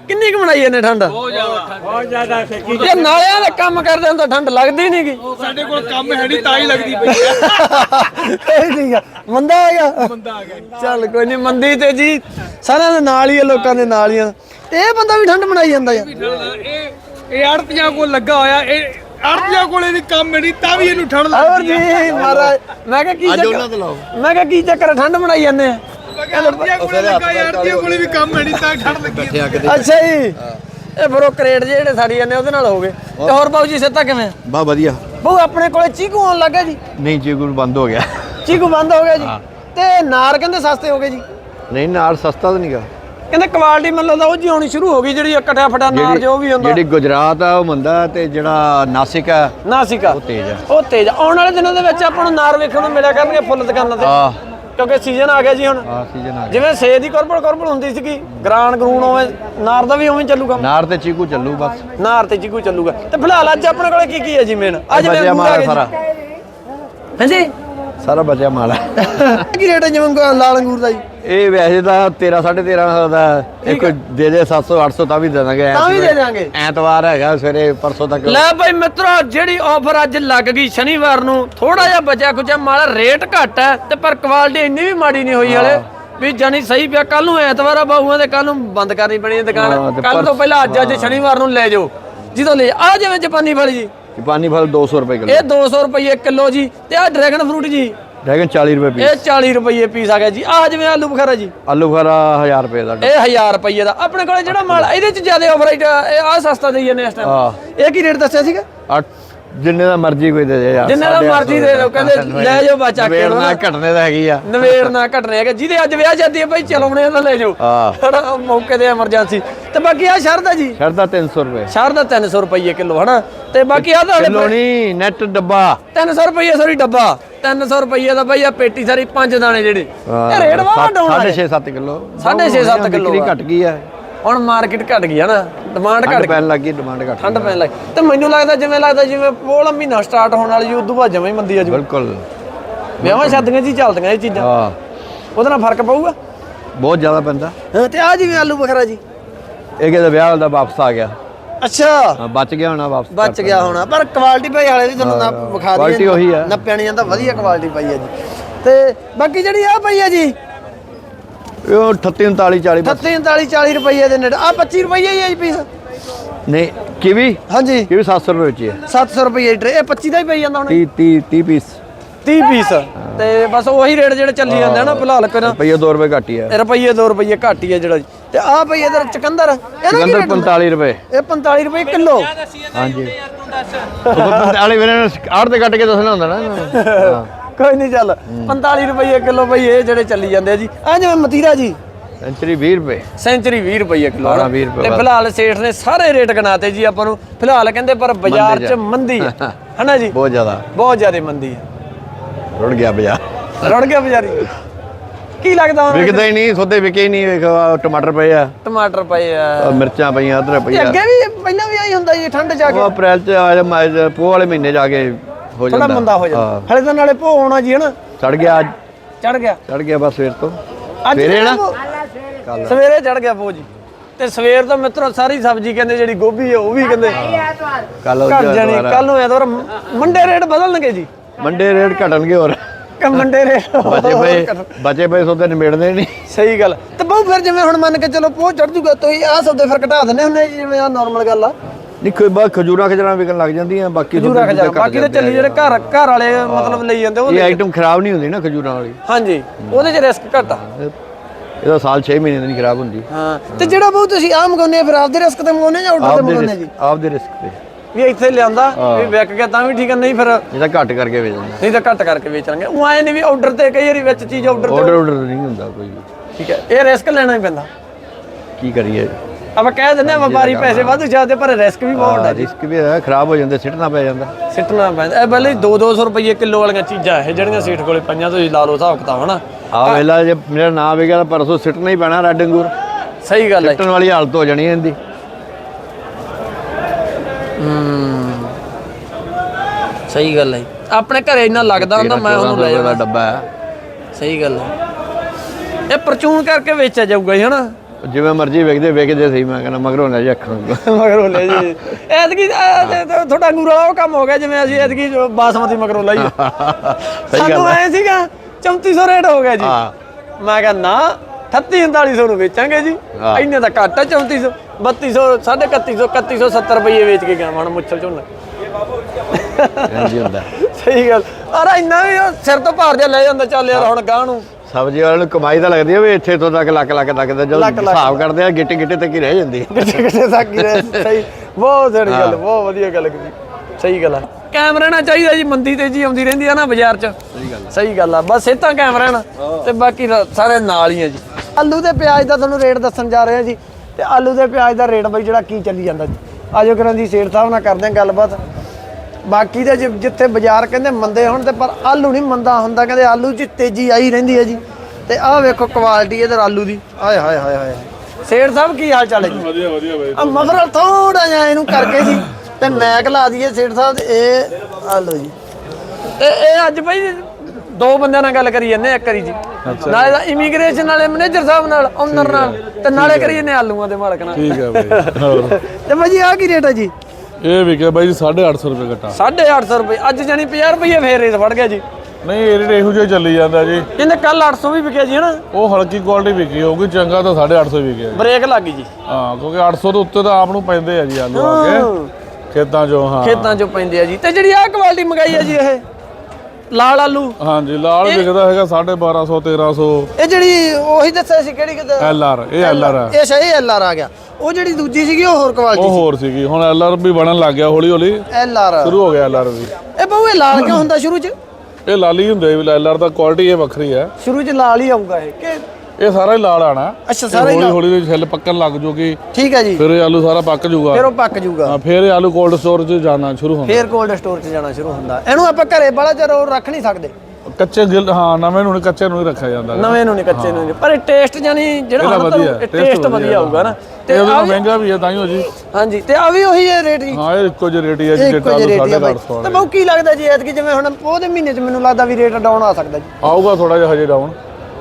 ਕਿੰਨੀ ਕੁ ਬਣਾਈ ਜਾਂਦੇ ਠੰਡ? ਬਹੁਤ ਜ਼ਿਆਦਾ। ਬਹੁਤ ਜ਼ਿਆਦਾ ਜੇ ਨਾਲਿਆਂ ਦਾ ਕੰਮ ਕਰਦੇ ਹੁੰਦਾ ਠੰਡ ਲੱਗਦੀ ਨਹੀਂ ਗੀ। ਸਾਡੇ ਕੋਲ ਕੰਮ ਹੈ ਨਹੀਂ ਤਾਂ ਹੀ ਲੱਗਦੀ ਪਈ ਇਹ ਠੀਕ ਆ। ਮੰਦਾ ਆ ਗਿਆ? ਮੰਦਾ ਆ ਗਿਆ। ਚੱਲ ਕੋਈ ਨਹੀਂ ਮੰਦੀ ਤੇ ਜੀ। ਸਾਰਿਆਂ ਦੇ ਨਾਲ ਹੀ ਆ ਲੋਕਾਂ ਦੇ ਨਾਲ ਹੀ ਆ। ਤੇ ਇਹ ਬੰਦਾ ਵੀ ਠੰਡ ਬਣਾਈ ਜਾਂਦਾ ਯਾਰ ਇਹ ਇਹ ਆੜਤੀਆਂ ਕੋਲ ਲੱਗਾ ਹੋਇਆ ਇਹ ਆੜਤੀਆਂ ਕੋਲੇ ਵੀ ਕੰਮ ਹੈ ਨਹੀਂ ਤਾਂ ਵੀ ਇਹਨੂੰ ਠੰਡ ਹੋਰ ਜੀ ਮਹਾਰਾਜ ਮੈਂ ਕਿਹਾ ਕੀ ਚੱਕਰ ਮੈਂ ਕਿਹਾ ਕੀ ਚੱਕਰ ਆ, ਠੰਡ ਬਣਾਈ ਜਾਂਦੇ ਆ? ਆੜਤੀਆਂ ਕੋਲੇ ਲੱਗਾ ਆੜਤੀਆਂ ਕੋਲੇ ਵੀ ਕੰਮ ਹੈ ਨਹੀਂ ਤਾਂ ਠੰਡ ਲੱਗੀ ਅੱਛਾ ਜੀ। ਇਹ ਫਿਰ ਉਹ ਕਰੇਟ ਜਿਹੇ ਜਿਹੜੇ ਸਾੜੀ ਜਾਂਦੇ ਉਹਦੇ ਨਾਲ ਹੋ ਗਏ। ਤੇ ਹੋਰ? ਬਾਊ ਜੀ ਸਿੱਧਾ ਕਿਵੇਂ ਬਾ ਵਧੀਆ। ਬਾਊ ਆਪਣੇ ਕੋਲੇ ਚੀਕੂ ਆਉਣ ਲੱਗਾ ਜੀ। ਨਹੀਂ ਜੀ ਗੁਰੂ ਬੰਦ ਹੋ ਗਿਆ। ਚੀਕੂ ਬੰਦ ਹੋ ਗਿਆ ਜੀ। ਤੇ ਨਾਰ ਕਹਿੰਦੇ ਸਸਤੇ ਹੋ ਗਏ ਜੀ। ਨਹੀਂ ਨਾਲ ਸਸਤਾ ਤਾਂ ਨਹੀਂਗਾ। ਕਹਿੰਦੇ ਕੁਆਲਿਟੀ ਮਤਲਬ ਉਹ ਜੀ ਆਉਣੀ ਸ਼ੁਰੂ ਹੋ ਗਈ ਜਿਹੜੀ ਇਕੱਠਾ ਫਟਾ ਨਾਰ ਜੋ ਵੀ ਹੁੰਦਾ। ਜਿਹੜੀ ਗੁਜਰਾਤ ਆ ਉਹ ਮੰਦਾ ਤੇ ਜਿਹੜਾ ਨਾਸਿਕ ਆ ਨਾਸਿਕਾ ਉਹ ਤੇਜ਼ ਆ। ਉਹ ਤੇਜ਼ ਆ। ਆਉਣ ਵਾਲੇ ਦਿਨਾਂ ਦੇ ਵਿੱਚ ਆਪਾਂ ਨੂੰ ਨਾਰ ਵੇਖਣ ਨੂੰ ਮਿਲਿਆ ਕਰਨਗੇ ਫੁੱਲ ਦੁਕਾਨਾਂ ਤੇ। ਆ ਕਿਉਂਕਿ ਸੀਜ਼ਨ ਆ ਗਿਆ ਜੀ ਹੁਣ। ਆ ਸੀਜ਼ਨ ਆ ਗਿਆ। ਜਿਵੇਂ ਸੇਬ ਦੀ ਕੁਰਬਲ ਕੁਰਬਲ ਹੁੰਦੀ ਸੀਗੀ ਗ੍ਰਾਨ ਗਰੂਨ ਉਵੇਂ ਨਾਰ ਦਾ ਵੀ ਉਵੇਂ ਚੱਲੂਗਾ। ਨਾਰ ਤੇ ਚੀਕੂ ਚੱਲੂ ਬਸ। ਨਾਰ ਤੇ ਚੀਕੂ ਚੱਲੂਗਾ। ਤੇ ਫਿਲਹਾਲ ਅੱਜ ਆਪਣੇ ਕੋਲੇ ਕੀ ਕੀ ਹੈ ਜੀ ਮੇਨ ਅੱਜ ਬਚਿਆ ਮਾਲ ਆ ਮੈਂ ਸਾਰਾ। ਹਾਂਜੀ? ਸਾਰਾ ਬਚਿਆ ਮਾਲ ਆ ਕੀ ਰੇਟ ਹੈ ਜਿਵੇਂ ਗ- ਲਾਲ ਅੰਗੂਰ ਦਾ ਜੀ? ਇਹ ਵੈਸੇ ਤਾਂ 13 13.5 ਦਾ ਇੱਕ ਦੇ ਦੇ 700 800 ਤਾਂ ਵੀ ਦੇ ਦਾਂਗੇ। ਤਾਂ ਵੀ ਦੇ ਦਾਂਗੇ। ਐਤਵਾਰ ਹੈਗਾ ਸਵੇਰੇ ਪਰਸੋਂ ਤੱਕ। ਲੈ ਭਾਈ ਮਿੱਤਰੋ ਜਿਹੜੀ ਆਫਰ ਅੱਜ ਲੱਗ ਗਈ ਸ਼ਨੀਵਾਰ ਨੂੰ ਥੋੜਾ ਜਿਹਾ ਬਚਿਆ ਕੁਚਾ ਮਾਲ ਰੇਟ ਘੱਟ ਹੈ ਤੇ ਪਰ ਕੁਆਲਿਟੀ ਇੰਨੀ ਵੀ ਮਾੜੀ ਨਹੀਂ ਹੋਈ ਹਲੇ ਵੀ ਜਾਨੀ ਸਹੀ ਪਿਆ। ਕੱਲ ਨੂੰ ਐਤਵਾਰ ਆ ਬਾਹੂਆਂ ਦੇ ਕੱਲ ਨੂੰ ਬੰਦ ਕਰਨੀ ਪੈਣੀ ਹੈ ਹਾਂ, ਦੁਕਾਨ ਤੇ ਕੱਲ ਪਰ- ਤੋਂ ਪਹਿਲਾਂ ਅੱਜ ਅੱਜ ਸ਼ਨੀਵਾਰ ਨੂੰ ਲੈ ਜਾਓ। ਜਦੋਂ ਲੈ ਆ ਜਿਵੇਂ ਜਾਪਾਨੀ ਵਾਲੀ ਜੀ। ਪਾਣੀ ਫਲ 200 ਰੁਪਏ ਕਿਲੋ। ਇਹ 200 ਰੁਪਏ ਕਿਲੋ ਜੀ ਤੇ ਆ ਡਰੈਗਨ ਫਰੂਟ ਜੀ। ਡਰੈਗਨ 40 ਰੁਪਏ ਇਹ ਪੀਸ 40 ਰੁਪਏ ਪੀਸ ਆ ਗਿਆ ਜੀ। ਆ ਜਿਵੇਂ ਆਲੂ ਬੁਖਾਰਾ ਜੀ। ਆਲੂ ਖਰਾ 1000 ਰੁਪਏ ਦਾ ਇਹ 1000 ਰੁਪਏ ਦਾ। ਆਪਣੇ ਕੋਲੇ ਜਿਹੜਾ ਮਾਲ ਇਹਦੇ ਚ ਜ਼ਿਆਦਾ ਆਫਰ ਇਹ ਆ ਸਸਤਾ ਦੇਈ ਜਾਂਦੇ ਇਸ। ਟਾਈਮ ਇਹ ਕੀ ਰੇਟ ਦੱਸਿਆ ਸੀਗਾ? ਜਿੰਨੇ ਦਾ ਮਰਜ਼ੀ ਕੋਈ ਦੇ ਦੇ ਯਾਰ ਜਿੰਨੇ ਦਾ ਮਰਜ਼ੀ ਦੇ ਦਿਓ, ਕਹਿੰਦੇ ਲੈ ਜਾਓ ਬਚਾ ਕੇ ਨਾ। ਘਟਨੇ ਦਾ ਹੈਗੀ ਆ। ਨਵੇੜ ਨਾ ਘਟਨੇ ਹੈਗੇ ਜਿਹਦੇ ਅੱਜ ਵਿਆਹ ਜਾਂਦੀ ਹੈ ਭਾਈ ਚਲਾਉਣੇ ਤਾਂ ਲੈ ਜਾਓ। ਹਾਂ। ਮੌਕੇ ਤੇ ਐਮਰਜੈਂਸੀ ਤੇ ਬਾਕੀ ਆ ਸ਼ਰਦਾ ਜੀ। ਸ਼ਰਦਾ 300 ਰੁਪਏ। ਸ਼ਰ ਦਾ 300 ਰੁਪਏ ਕਿਲੋ ਹਨਾ? ਤੇ ਬਾਕੀ ਆ ਤਾਂ ਨਹੀਂ ਨੈਟ ਡੱਬਾ। 300 ਰੁਪਏ ਸੌਰੀ ਡੱਬਾ। 300 ਰੁਪਏ ਦਾ ਭਾਈ ਆ ਪੇਟੀ ਸਾਰੀ ਪੰਜ ਦਾਣੇ ਜਿਹੜੇ। ਇਹ ਰੇਟ ਵਾਵਾ ਡਾਉਣ ਸਾਢੇ ਵਾਲੇ ਛੇ 7 ਕਿਲੋ। ਸਾਢੇ ਛੇ, ਸੱਤ ਕਿੱਲੋ ਬਿਕਰੀ ਆ। ਘਟ ਗਈ ਆ। ਹੁਣ ਮਾਰਕੀਟ ਘਟ ਗਈ ਹਨਾ ਡਿਮਾਂਡ ਘਟ ਗਈ। ਪੈਣ ਲੱਗੀ ਡਿਮਾਂਡ ਘਟ ਠੰਡ ਪੈਣ ਲੱਗ ਤੇ ਮੈਨੂੰ ਲੱਗਦਾ ਜਿਵੇਂ ਲੱਗਦਾ ਜਿਵੇਂ ਪੋਲਾ ਮਹੀਨਾ ਸਟਾਰਟ ਹੋਣ ਵਾਲੀ ਉਦੋਂ ਬਾਅਦ ਜਮਾਂ ਹੀ ਮੰਦੀ ਆ ਜੀ। ਬਿਲਕੁਲ। ਵਿਆਹਾਂ ਸ਼ਾਦੀਆਂ 'ਚ ਹੀ ਚੱਲਦੀਆਂ ਇਹ ਚੀਜ਼ਾਂ। ਹਾਂ। ਉਹਦੇ ਨਾਲ ਫ਼ਰਕ ਪਊਗਾ? ਬਹੁਤ ਜ਼ਿਆਦਾ ਪੈਂਦਾ। ਹਾਂ ਤੇ ਆ ਜਿਵੇਂ ਆਲੂ ਬਖਰਾ ਜੀ। ਇਹ ਕਿਤੇ ਵਿਆਹ ਦਾ ਵਾਪਸ ਆ ਗਿਆ। ਅੱਛਾ। ਹਾਂ, ਬਚ ਗਿਆ ਹੋਣਾ ਵਾਪਸ। ਬਚ ਗਿਆ ਹੋਣਾ। ਪਰ ਕੁਆਲਿਟੀ ਭਾਈ ਵਾਲੇ ਦੀ ਤੁਹਾਨੂੰ ਨਾ ਵਿਖਾ ਦਈਏ। quality ਉਹੀ ਆ। ਨੱਪਿਆ ਨਹੀਂ ਜਾਂਦਾ ਵਧੀਆ ਕੁਆਲਿਟੀ ਪਈ ਹੈ ਜੀ। ਤੇ ਬਾਕੀ ਜਿਹੜੀ ਆ ਪਈ ਹੈ ਜੀ ਉਹ 38 39 40 ਬਸ। 38 39 40 ਰੁਪਏ ਦੇ ਨੇੜੇ। ਆ 25 ਰੁਪਏ ਹੀ ਹੈ ਜੀ ਪੀਸ। ਨਹੀਂ ਕਿਵੀ? ਹਾਂਜੀ। ਕਿਵੀ 700 ਰੁਪਏ ਵਿੱਚ ਹੀ ਹੈ। 700 ਰੁਪਏ ਟਰੇ ਇਹ 25 ਦਾ ਹੀ ਪਈ ਜਾਂਦਾ ਹੁਣ। 30 30 30 ਪੀਸ। 30 ਪੀਸ। ਤੇ ਬਸ ਉਹੀ ਰੇਟ ਜਿਹੜੇ ਚੱਲੀ ਜਾਂਦੇ ਨਾ ਫਿਲਹਾਲ ਕਿਨਾ ਰੁਪਈਆ 2 ਰੁਪਏ ਘੱਟ ਹੀ ਹੈ। ਰੁਪਏ 2 ਰੁਪਏ ਘੱਟ ਹੀ ਹੈ ਜਿਹੜਾ। ਜੀ। ਤੇ ਆ ਪਈ ਇਧਰ ਚਕੰਦਰ। ਇਹਦਾ ਕੀ ਸਿਕੰਦਰ ਰੇਟ ਹੁੰਦਾ? 45 ਰੁਪਏ। ਇਹ 45 ਰੁਪਏ ਕਿਲੋ। ਹਾਂਜੀ। ਉਹ 45 ਵੇਲੇ ਆੜ ਤੇ ਕੱਟ ਕੇ ਦੱਸਣਾ ਹੁੰਦਾ ਨਾ। ਇਹਨਾਂ ਨੂੰ। ਹਾਂ ਕੋਈ ਨਹੀਂ ਚੱਲ। 45 ਰੁਪਏ ਕਿਲੋ ਬਈ ਇਹ ਜਿਹੜੇ ਚੱਲੀ ਜਾਂਦੇ ਆ ਜੀ। ਆ ਜਿਵੇਂ ਮਤੀਰਾ ਜੀ। ਸੈਂਚਰੀ 20 ਰੁਪਏ। ਸੈਂਚਰੀ 20 ਰੁਪਏ ਕਿਲੋ। ਹਾਂ, 20 ਰੁਪਏ ਤੇ ਬਸ। ਫਿਲਹਾਲ ਸੇਠ ਨੇ ਸਾਰੇ ਰੇਟ ਗਨਾਤੇ ਜੀ ਆਪਾਂ ਨੂੰ। ਫਿਲਹਾਲ ਕਹਿੰਦੇ ਪਰ ਬਾਜ਼ਾਰ ਮੰਦੀ 'ਚ। ਚ। ਮੰਦੀ ਹੈ ਹਨਾ ਜੀ? ਬਹੁਤ ਜ਼ਿਆਦਾ। ਬਹੁਤ ਜ਼ਿਆਦਾ ਮੰਦੀ ਹੈ ਰੁੜ ਗਿਆ ਬਾਜ਼ਾਰ। ਰੁੜ ਗਿਆ ਬਾਜ਼ਾਰੀ ਕੀ ਲੱਗਦਾ ਹੁਣ? ਵਿਕਦਾ ਹੀ ਨਹੀਂ ਸੌਦੇ ਵਿਕੇ ਹੀ ਨਹੀਂ ਵੇਖੋ ਆਹ ਟਮਾਟਰ ਪਏ ਆ। ਟਮਾਟਰ ਪਏ ਆ। ਆਹ ਮਿਰਚਾਂ ਪਈਆਂ ਅਦਰਕ ਪਈਆਂ। ਅੱਗੇ ਵੀ ਪਹਿਲਾਂ ਵੀ ਆਈ ਹੁੰਦਾ ਜੀ ਠੰਡ ਜਾ ਉਹ ਕੇ। ਅਪ੍ਰੈਲ ਚ ਆ ਜਾ ਪੋਹ ਵਾਲੇ ਮਹੀਨੇ ਜਾ ਕੇ ਹੋ ਜਾਂਦਾ। ਥੋੜਾ ਮੰਦਾ ਹੋ ਜਾਂਦਾ। ਹਲੇ ਤਾਂ ਨਾਲੇ ਭੋ ਆਉਣਾ ਜੀ ਹਨਾ? ਚੜ ਗਿਆ ਅੱਜ। ਚੜ ਗਿਆ। ਚੜ ਗਿਆ ਬਸ ਸਵੇਰ ਤੋਂ। ਅੱਜ ਸਵੇਰੇ ਨਾ? ਸਵੇਰੇ। ਚੜ ਗਿਆ ਭੋ ਜੀ। ਤੇ ਸਵੇਰ ਤੋਂ ਮਿੱਤਰੋ ਸਾਰੀ ਸਬਜ਼ੀ ਕਹਿੰਦੇ ਜਿਹੜੀ ਗੋਭੀ ਹੈ ਉਹ ਵੀ ਕਹਿੰਦੇ ਕੱਲ ਘਟ ਜਾਣੀ ਕੱਲ ਨੂੰ ਐਤਵਾਰ। ਮੰਡੇ ਰੇਟ ਬਦਲਣਗੇ ਜੀ। ਮੰਡੇ ਰੇਟ ਘਟਣਗੇ ਹੋਰ। ਕਿ ਮੰਡੇ ਰੇਟ ਬਚੇ ਪਏ ਬਚੇ ਪਏ ਸੌਦੇ ਨਿਬੇੜਦੇ ਨਹੀਂ। ਸਹੀ ਗੱਲ। ਤੇ ਬਹੁ ਫਿਰ ਜਿਵੇਂ ਹੁਣ ਮੰਨ ਕੇ ਚਲੋ ਪੋਹ ਚੜ ਜੂਗਾ ਤੁਸੀਂ ਆਹ ਸੌਦੇ ਫਿਰ ਘਟਾ ਦਿੰਦੇ ਹੁੰਦੇ ਜਿਵੇਂ ਆ ਨਾਰਮਲ ਗੱਲ ਆ। ਨਹੀਂ ਕੋਈ ਬਾ ਖਜੂਰਾ ਖਜਰਾ ਵਿਕਣ ਲੱਗ ਜਾਂਦੀਆਂ ਬਾਕੀ ਖਜੂਰਾ ਸੌਦੇ ਖਜਾ ਘੱਟ ਬਾਕੀ ਤਾਂ ਚੱਲੀ ਜਿਹੜੇ ਘਰ ਘਰ ਵਾਲੇ ਮਤਲਬ ਲਈ ਜਾਂਦੇ ਉਹ ਇਹ ਆਈਟਮ ਖਰਾਬ ਨਹੀਂ ਹੁੰਦੀ ਨਾ ਖਜੂਰਾਂ ਵਾਲੀ। ਹਾਂਜੀ ਉਹਦੇ 'ਚ ਰਿਸਕ ਘੱਟ ਇਹਦਾ ਸਾਲ 6 ਮਹੀਨੇ ਦੀ ਨਹੀਂ ਖਰਾਬ ਹੁੰਦੀ। ਹਾਂ ਤੇ ਜਿਹੜਾ ਬਹੁ ਤੁਸੀਂ ਆਹ ਮੰਗਾਉਂਦੇ ਫਿਰ ਆਪਦੇ ਰਿਸਕ ਤੇ ਮੰਗਾਉਂਦੇ ਜਾਂ ਆਰਡਰ ਤੇ ਮੰਗਾਉਂਦੇ ਜੀ? ਆਪਦੇ ਰਿਸਕ ਤੇ। ਵੀ ਇੱਥੇ ਲਿਆਂਦਾ ਵੀ ਵਿਕ ਗਿਆ ਤਾਂ ਵੀ ਠੀਕ ਆ ਨਹੀਂ ਫਿਰ ਇਹਦਾ ਘੱਟ ਕਰਕੇ ਵੇਚ ਦਿੰਦਾ ਨਹੀਂ ਤਾਂ ਘੱਟ ਕਰਕੇ ਵੇਚਾਂਗੇ ਉਹ ਆਏ ਨਹੀਂ ਵੀ ਆਰਡਰ ਤੇ ਕਈ ਵਾਰੀ ਵਿੱਚ ਚੀਜ਼ ਆਰਡਰ ਤੇ ਆਰਡਰ ਨਹੀਂ ਹੁੰਦਾ ਕੋਈ। ਠੀਕ ਹੈ ਇਹ ਰਿਸਕ ਲੈਣਾ ਹੀ ਪੈਂਦਾ। ਕੀ ਕਰੀਏ? ਆਪਾਂ ਕਹਿ ਦਿੰਦੇ ਆ ਵਪਾਰੀ ਪੈਸੇ ਵਾਧੂ ਚਾਹਦੇ ਪਰ ਰਿਸਕ ਵੀ ਬਹੁਤ ਹੈ ਰਿਸਕ ਵੀ ਹੈ ਖਰਾਬ ਹੋ ਜਾਂਦੇ ਸਿੱਟਣਾ ਪੈ ਜਾਂਦਾ। ਸਿੱਟਣਾ ਪੈਂਦਾ। ਇਹ ਪਹਿਲੇ 2-200 ਰੁਪਏ ਕਿਲੋ ਵਾਲੀਆਂ ਚੀਜ਼ਾਂ ਇਹ ਜਿਹੜੀਆਂ ਸੀਟ ਕੋਲੇ ਪਈਆਂ ਤੁਸੀਂ ਲਾ ਲਓ ਹਿਸਾਬ ਕਿਤਾਬ ਹਨਾ? ਆ ਵੇਲਾ ਜੇ ਮੇਰਾ ਨਾਮ ਵਿਗਿਆ ਤਾਂ ਪਰਸੋਂ ਸਿੱਟਣਾ ਹੀ ਪੈਣਾ ਰੈੱਡ ਅੰਗੂਰ। ਸਹੀ ਗੱਲ ਹੈ। ਸਿੱਟਣ ਵਾਲੀ ਹਾਲਤ ਹੋ ਜਾਣੀ ਹੈ ਇਹਦੀ। ਸਹੀ ਗੱਲ ਹੈ। ਆਪਣੇ ਘਰੇ ਇੰਨਾ ਲੱਗਦਾ ਹੁੰਦਾ ਮੈਂ ਉਹਨੂੰ ਲੈ ਜਾਣਾ ਡੱਬਾ ਹੈ। ਸਹੀ ਗੱਲ ਹੈ। ਇਹ ਪਰਚੂਨ ਕਰਕੇ ਵੇਚਿਆ ਜਾਊਗਾ ਹਨਾ? ਜਿਵੇਂ ਮਰਜ਼ੀ ਵੇਖਦੇ ਵੇਖਦੇ ਸਹੀ ਮੈਂ ਕਹਿੰਦਾ ਮਗਰੋਂ ਲੈ ਜਾ ਅੱਖਾਂ ਮਗਰੋਂ ਲੈ ਜੀ। ਐਤਕੀ ਤੁਹਾਡਾ ਗੁਰੂ ਉਹ ਕੰਮ ਹੋ ਗਿਆ ਜਿਵੇਂ ਅਸੀਂ ਐਤਕੀ ਬਾਸਮਤੀ ਮਗਰੋਂ ਲਈ ਸਹੀ ਗੱਲ ਸਾਨੂੰ ਐ ਸੀਗਾ 3400 ਰੇਟ ਹੋ ਗਿਆ ਜੀ। ਮੈਂ ਕਿਹਾ ਨਾ 38 3900 ਨੂੰ ਵੇਚਾਂਗੇ ਜੀ। ਇੰਨੇ ਤਾਂ ਘੱਟ ਹੈ 3400 3200 3100 3170 ਰੁਪਏ ਵੇਚ ਕੇ ਗਿਆ ਮਣ ਮੁੱਛਲ ਝੋਨਾ। ਇੰਜ ਹੀ ਹੁੰਦਾ। ਸਹੀ ਗੱਲ। ਅਰੇ ਇੰਨਾ ਵੀ ਸਿਰ ਤੋਂ ਭਾਰ ਜਿਹਾ ਲੈ ਜਾਂਦਾ ਚੱਲ ਯਾਰ ਹੁਣ ਗਾਂ ਨੂੰ। ਸਬਜ਼ੀ ਵਾਲੇ ਨੂੰ ਕਮਾਈ ਤਾਂ ਲੱਗਦੀ ਹੈ ਵੀ ਇੱਥੇ ਤੋਂ ਤੱਕ ਲੱਕ ਲੱਕ ਤੱਕ ਦਾ ਜਦੋਂ ਹਿਸਾਬ ਕਰਦੇ ਆ ਗਿੱਟੇ ਗਿੱਟੇ ਤੱਕ ਹੀ ਰਹਿ ਜਾਂਦੀ ਹੈ ਕਿੱਥੇ ਕਿੱਥੇ ਤੱਕ ਹੀ ਰਹੇ ਸਹੀ ਬਹੁਤ ਸਹੀ ਗੱਲ ਬਹੁਤ ਵਧੀਆ ਗੱਲ ਕੀਤੀ। ਸਹੀ ਗੱਲ ਆ। ਕੈਮਰਾ ਨਾ ਚਾਹੀਦਾ ਜੀ ਮੰਦੀ ਤੇਜ਼ੀ ਆਉਂਦੀ ਰਹਿੰਦੀ ਆ ਨਾ ਬਾਜ਼ਾਰ 'ਚ। ਸਹੀ ਗੱਲ ਸਹੀ ਗੱਲ ਆ ਬਸ ਇਹ ਤਾਂ ਕੈਮਰਾ ਨਾ ਤੇ ਬਾਕੀ ਤਾਂ ਸਾਰੇ ਨਾਲ ਹੀ ਆ ਜੀ। ਆਲੂ ਤੇ ਪਿਆਜ਼ ਦਾ ਤੁਹਾਨੂੰ ਰੇਟ ਦੱਸਣ ਜਾ ਰਹੇ ਆ ਜੀ ਤੇ ਆਲੂ ਤੇ ਪਿਆਜ਼ ਦਾ ਰੇਟ ਬਈ ਜਿਹੜਾ ਕੀ ਚੱਲੀ ਜਾਂਦਾ ਜੀ। ਆਜੋ ਕਰਾਂ ਜੀ ਸੇਠ ਸਾਹਿਬ ਨਾਲ ਕਰਦੇ ਆ ਗੱਲਬਾਤ। ਬਾਕੀ ਦੇ ਜਿ- ਜਿੱਥੇ ਬਾਜ਼ਾਰ ਕਹਿੰਦੇ ਮੰਦੇ ਹੋਣ ਤੇ ਪਰ ਆਲੂ ਨਹੀਂ ਮੰਦਾ ਹੁੰਦਾ ਕਹਿੰਦੇ ਆਲੂ 'ਚ ਤੇਜ਼ੀ ਆਈ ਰਹਿੰਦੀ ਹੈ ਜੀ। ਤੇ ਆਹ ਵੇਖੋ ਕੁਆਲਿਟੀ ਇਧਰ ਆਲੂ ਦੀ। ਆਏ ਹਾਏ ਹਾਏ ਹਾਏ। ਸੇਠ ਸਾਹਿਬ ਕੀ ਹਾਲ ਚਾਲ ਹੈ ਜੀ? ਵਧੀਆ ਵਧੀਆ ਬਾਈ ਆ ਮਗਰ ਥੋੜਾ ਜਿਹਾ ਇਹਨੂੰ ਕਰਕੇ ਜੀ ਤੇ ਮੈਕ ਲਾ ਦਈਏ ਸੇਠ ਸਾਹਿਬ ਤੇ ਇਹ ਆਲੂ ਜੀ। ਤੇ ਇਹ ਅੱਜ ਬਾਈ ਦੋ ਬੰਦਿਆਂ ਨਾਲ ਗੱਲ ਕਰੀ ਜਾਂਦੇ ਆ ਇੱਕ ਵਾਰੀ ਜੀ। ਨਾਲੇ ਦਾ ਇਮੀਗ੍ਰੇਸ਼ਨ ਵਾਲੇ ਮੈਨੇਜਰ ਸਾਹਿਬ ਨਾਲ ਓਨਰ ਨਾਲ ਤੇ ਨਾਲੇ ਕਰੀ ਜਾਂਦੇ ਆਲੂਆਂ ਦੇ ਮਾਲਕ ਨਾਲ। ਠੀਕ ਹੈ ਬਾਈ। ਹੋਰ? ਤੇ ਬਾਈ ਜੀ ਆਹ ਕੀ ਰੇਟ ਹੈ ਜੀ? ਇਹ ਵਿਕਿਆ ਬਾਈ ਜੀ 850 ਰੁਪਏ ਘਟਾ। 850 ਰੁਪਏ ਅੱਜ ਜਾਨੀ 50 ਰੁਪਏ ਫੇਰ ਰੇਟ ਫੜ ਗਿਆ ਜੀ। ਨਹੀਂ ਇਹ ਰੇਟ ਇਹੋ ਜਿਹਾ ਚੱਲੀ ਜਾਂਦਾ ਜੀ। ਇਹਨੇ ਕੱਲ 800 ਵੀ ਵਿਕਿਆ ਜੀ ਹਨਾ? ਉਹ ਹਲਕੀ ਕੁਆਲਿਟੀ ਵਿਕੀ ਹੋਊਗੀ ਚੰਗਾ ਤਾਂ 850 ਵਿਕਿਆ ਬ੍ਰੇਕ ਲੱਗ ਗਈ ਜੀ। ਹਾਂ ਕਿਉਂਕਿ 800 ਤੋਂ ਉੱਤੇ ਤਾਂ ਆਪ ਨੂੰ ਪੈਂਦੇ ਆ ਜੀ ਆਲੂ ਆ ਕੇ। ਖੇਤਾਂ 'ਚੋਂ ਹਾਂ। ਖੇਤਾਂ 'ਚੋਂ ਪੈਂਦੇ ਆ ਜੀ। ਤੇ ਜਿਹੜੀ ਆਹ ਕੁਆਲਿਟੀ ਮੰਗਾਈ ਆ ਜੀ ਇਹ ਲਾਲ ਆਲੂ। ਹਾਂਜੀ ਲਾਲ ਵਿਕਦਾ ਹੈਗਾ 1250 1300 ਇਹ ਜਿਹੜੀ ਉਹੀ ਦੱਸਿਆ ਸੀ ਕਿਹੜੀ ਐਲ ਆਰ ਇਹ ਐਲ ਆਰ ਆ। ਇਹ ਸਹੀ ਐਲ ਆਰ ਆ ਗਿਆ। ਉਹ ਜਿਹੜੀ ਦੂਜੀ ਸੀਗੀ ਉਹ ਹੋਰ ਉਹ ਕੁਆਲਿਟੀ ਹੋਰ ਸੀਗੀ। ਹੁਣ ਐਲ ਆਰ ਵੀ ਬਣਨ ਲੱਗ ਗਿਆ ਹੌਲੀ ਹੌਲੀ। ਐਲ ਆਰ ਸ਼ੁਰੂ ਹੋ ਗਿਆ ਐਲ ਆਰ ਵੀ। ਇਹ ਬਹੁ ਇਹ ਲਾਲ ਕਿਉਂ ਹੁੰਦਾ ਸ਼ੁਰੂ 'ਚ? ਇਹ ਲਾਲੀ ਹੁੰਦੇ ਵੀ ਐਲ ਆਰ ਦਾ ਕੁਆਲਿਟੀ ਇਹ ਵੱਖਰੀ ਹੈ ਸ਼ੁਰੂ 'ਚ ਲਾਲ ਹੀ ਆਊਗਾ ਇਹ ਕਿ ਇਹ ਸਾਰਾ ਹੀ ਲਾਲ ਆਣਾ। ਅੱਛਾ ਸਾਰਾ ਹੀ ਹੌਲੀ ਹੌਲੀ ਛਿੱਲ ਪੱਕਣ ਲੱਗ ਜੂਗੀ। ਠੀਕ ਹੈ ਜੀ। ਫਿਰ ਇਹ ਆਲੂ ਸਾਰਾ ਪੱਕ ਜੂਗਾ। ਫਿਰ ਉਹ ਪੱਕ ਜੂਗਾ। ਹਾਂ ਫਿਰ ਇਹ ਆਲੂ ਕੋਲਡ ਸਟੋਰ 'ਚ ਜਾਣਾ ਸ਼ੁਰੂ ਹੁੰਦਾ। ਫੇਰ ਕੋਲਡ ਸਟੋਰ 'ਚ ਜਾਣਾ ਸ਼ੁਰੂ ਹੁੰਦਾ। ਇਹਨੂੰ ਆਪਾਂ ਘਰੇ ਬੜਾ ਚਿਰ ਉਹ ਰੱਖ ਨਹੀਂ ਸਕਦੇ। ਕੱਚੇ ਗਿਲ ਹਾਂ ਨਵੇਂ ਨੂੰ ਨੀ ਕੱਚੇ ਨੂੰ ਹੀ ਰੱਖਿਆ ਜਾਂਦਾ ਗਾ। ਨਵੇਂ ਨੂੰ ਨਹੀਂ ਕੱਚੇ ਨੂੰ ਨੀ ਪਰ ਟੇਸਟ ਜਾਨੀ ਜਿਹੜਾ ਇਹਦਾ ਹੁਣ ਵਧੀਆ ਤੁਹਾਨੂੰ ਟੇਸਟ ਵਧੀਆ ਆਊਗਾ ਨਾ। ਤੇ ਉਹਦਾ ਵੀ- ਮਹਿੰਗਾ ਵੀ ਹੈ ਤਾਂ ਹੀ ਹੋ ਜੀ। ਹਾਂਜੀ ਤੇ ਆ ਵੀ ਉਹੀ ਹੈ ਰੇਟ ਜੀ। ਹਾਂ ਇਹ ਇੱਕੋ ਜਿਹੀ ਰੇਟ ਹੀ ਹੈ ਇਹ ਜੀ ਇੱਕੋ ਜਿਹੀ ਰੇਟ ਹੀ ਆ ਬਾਈ। 850 ਤੇ ਬਹੁ ਕੀ ਲੱਗਦਾ ਜੀ ਐਤਕੀ? ਜਿਵੇਂ ਹੁਣ ਉਹਦੇ ਮਹੀਨੇ 'ਚ ਮੈਨੂੰ ਲੱਗਦਾ ਵੀ ਰੇਟ ਡਾਊਨ ਆ ਸਕਦਾ ਜੀ। ਆਊਗਾ ਥੋੜਾ ਜਿਹਾ ਹਜੇ ਡਾਊਨ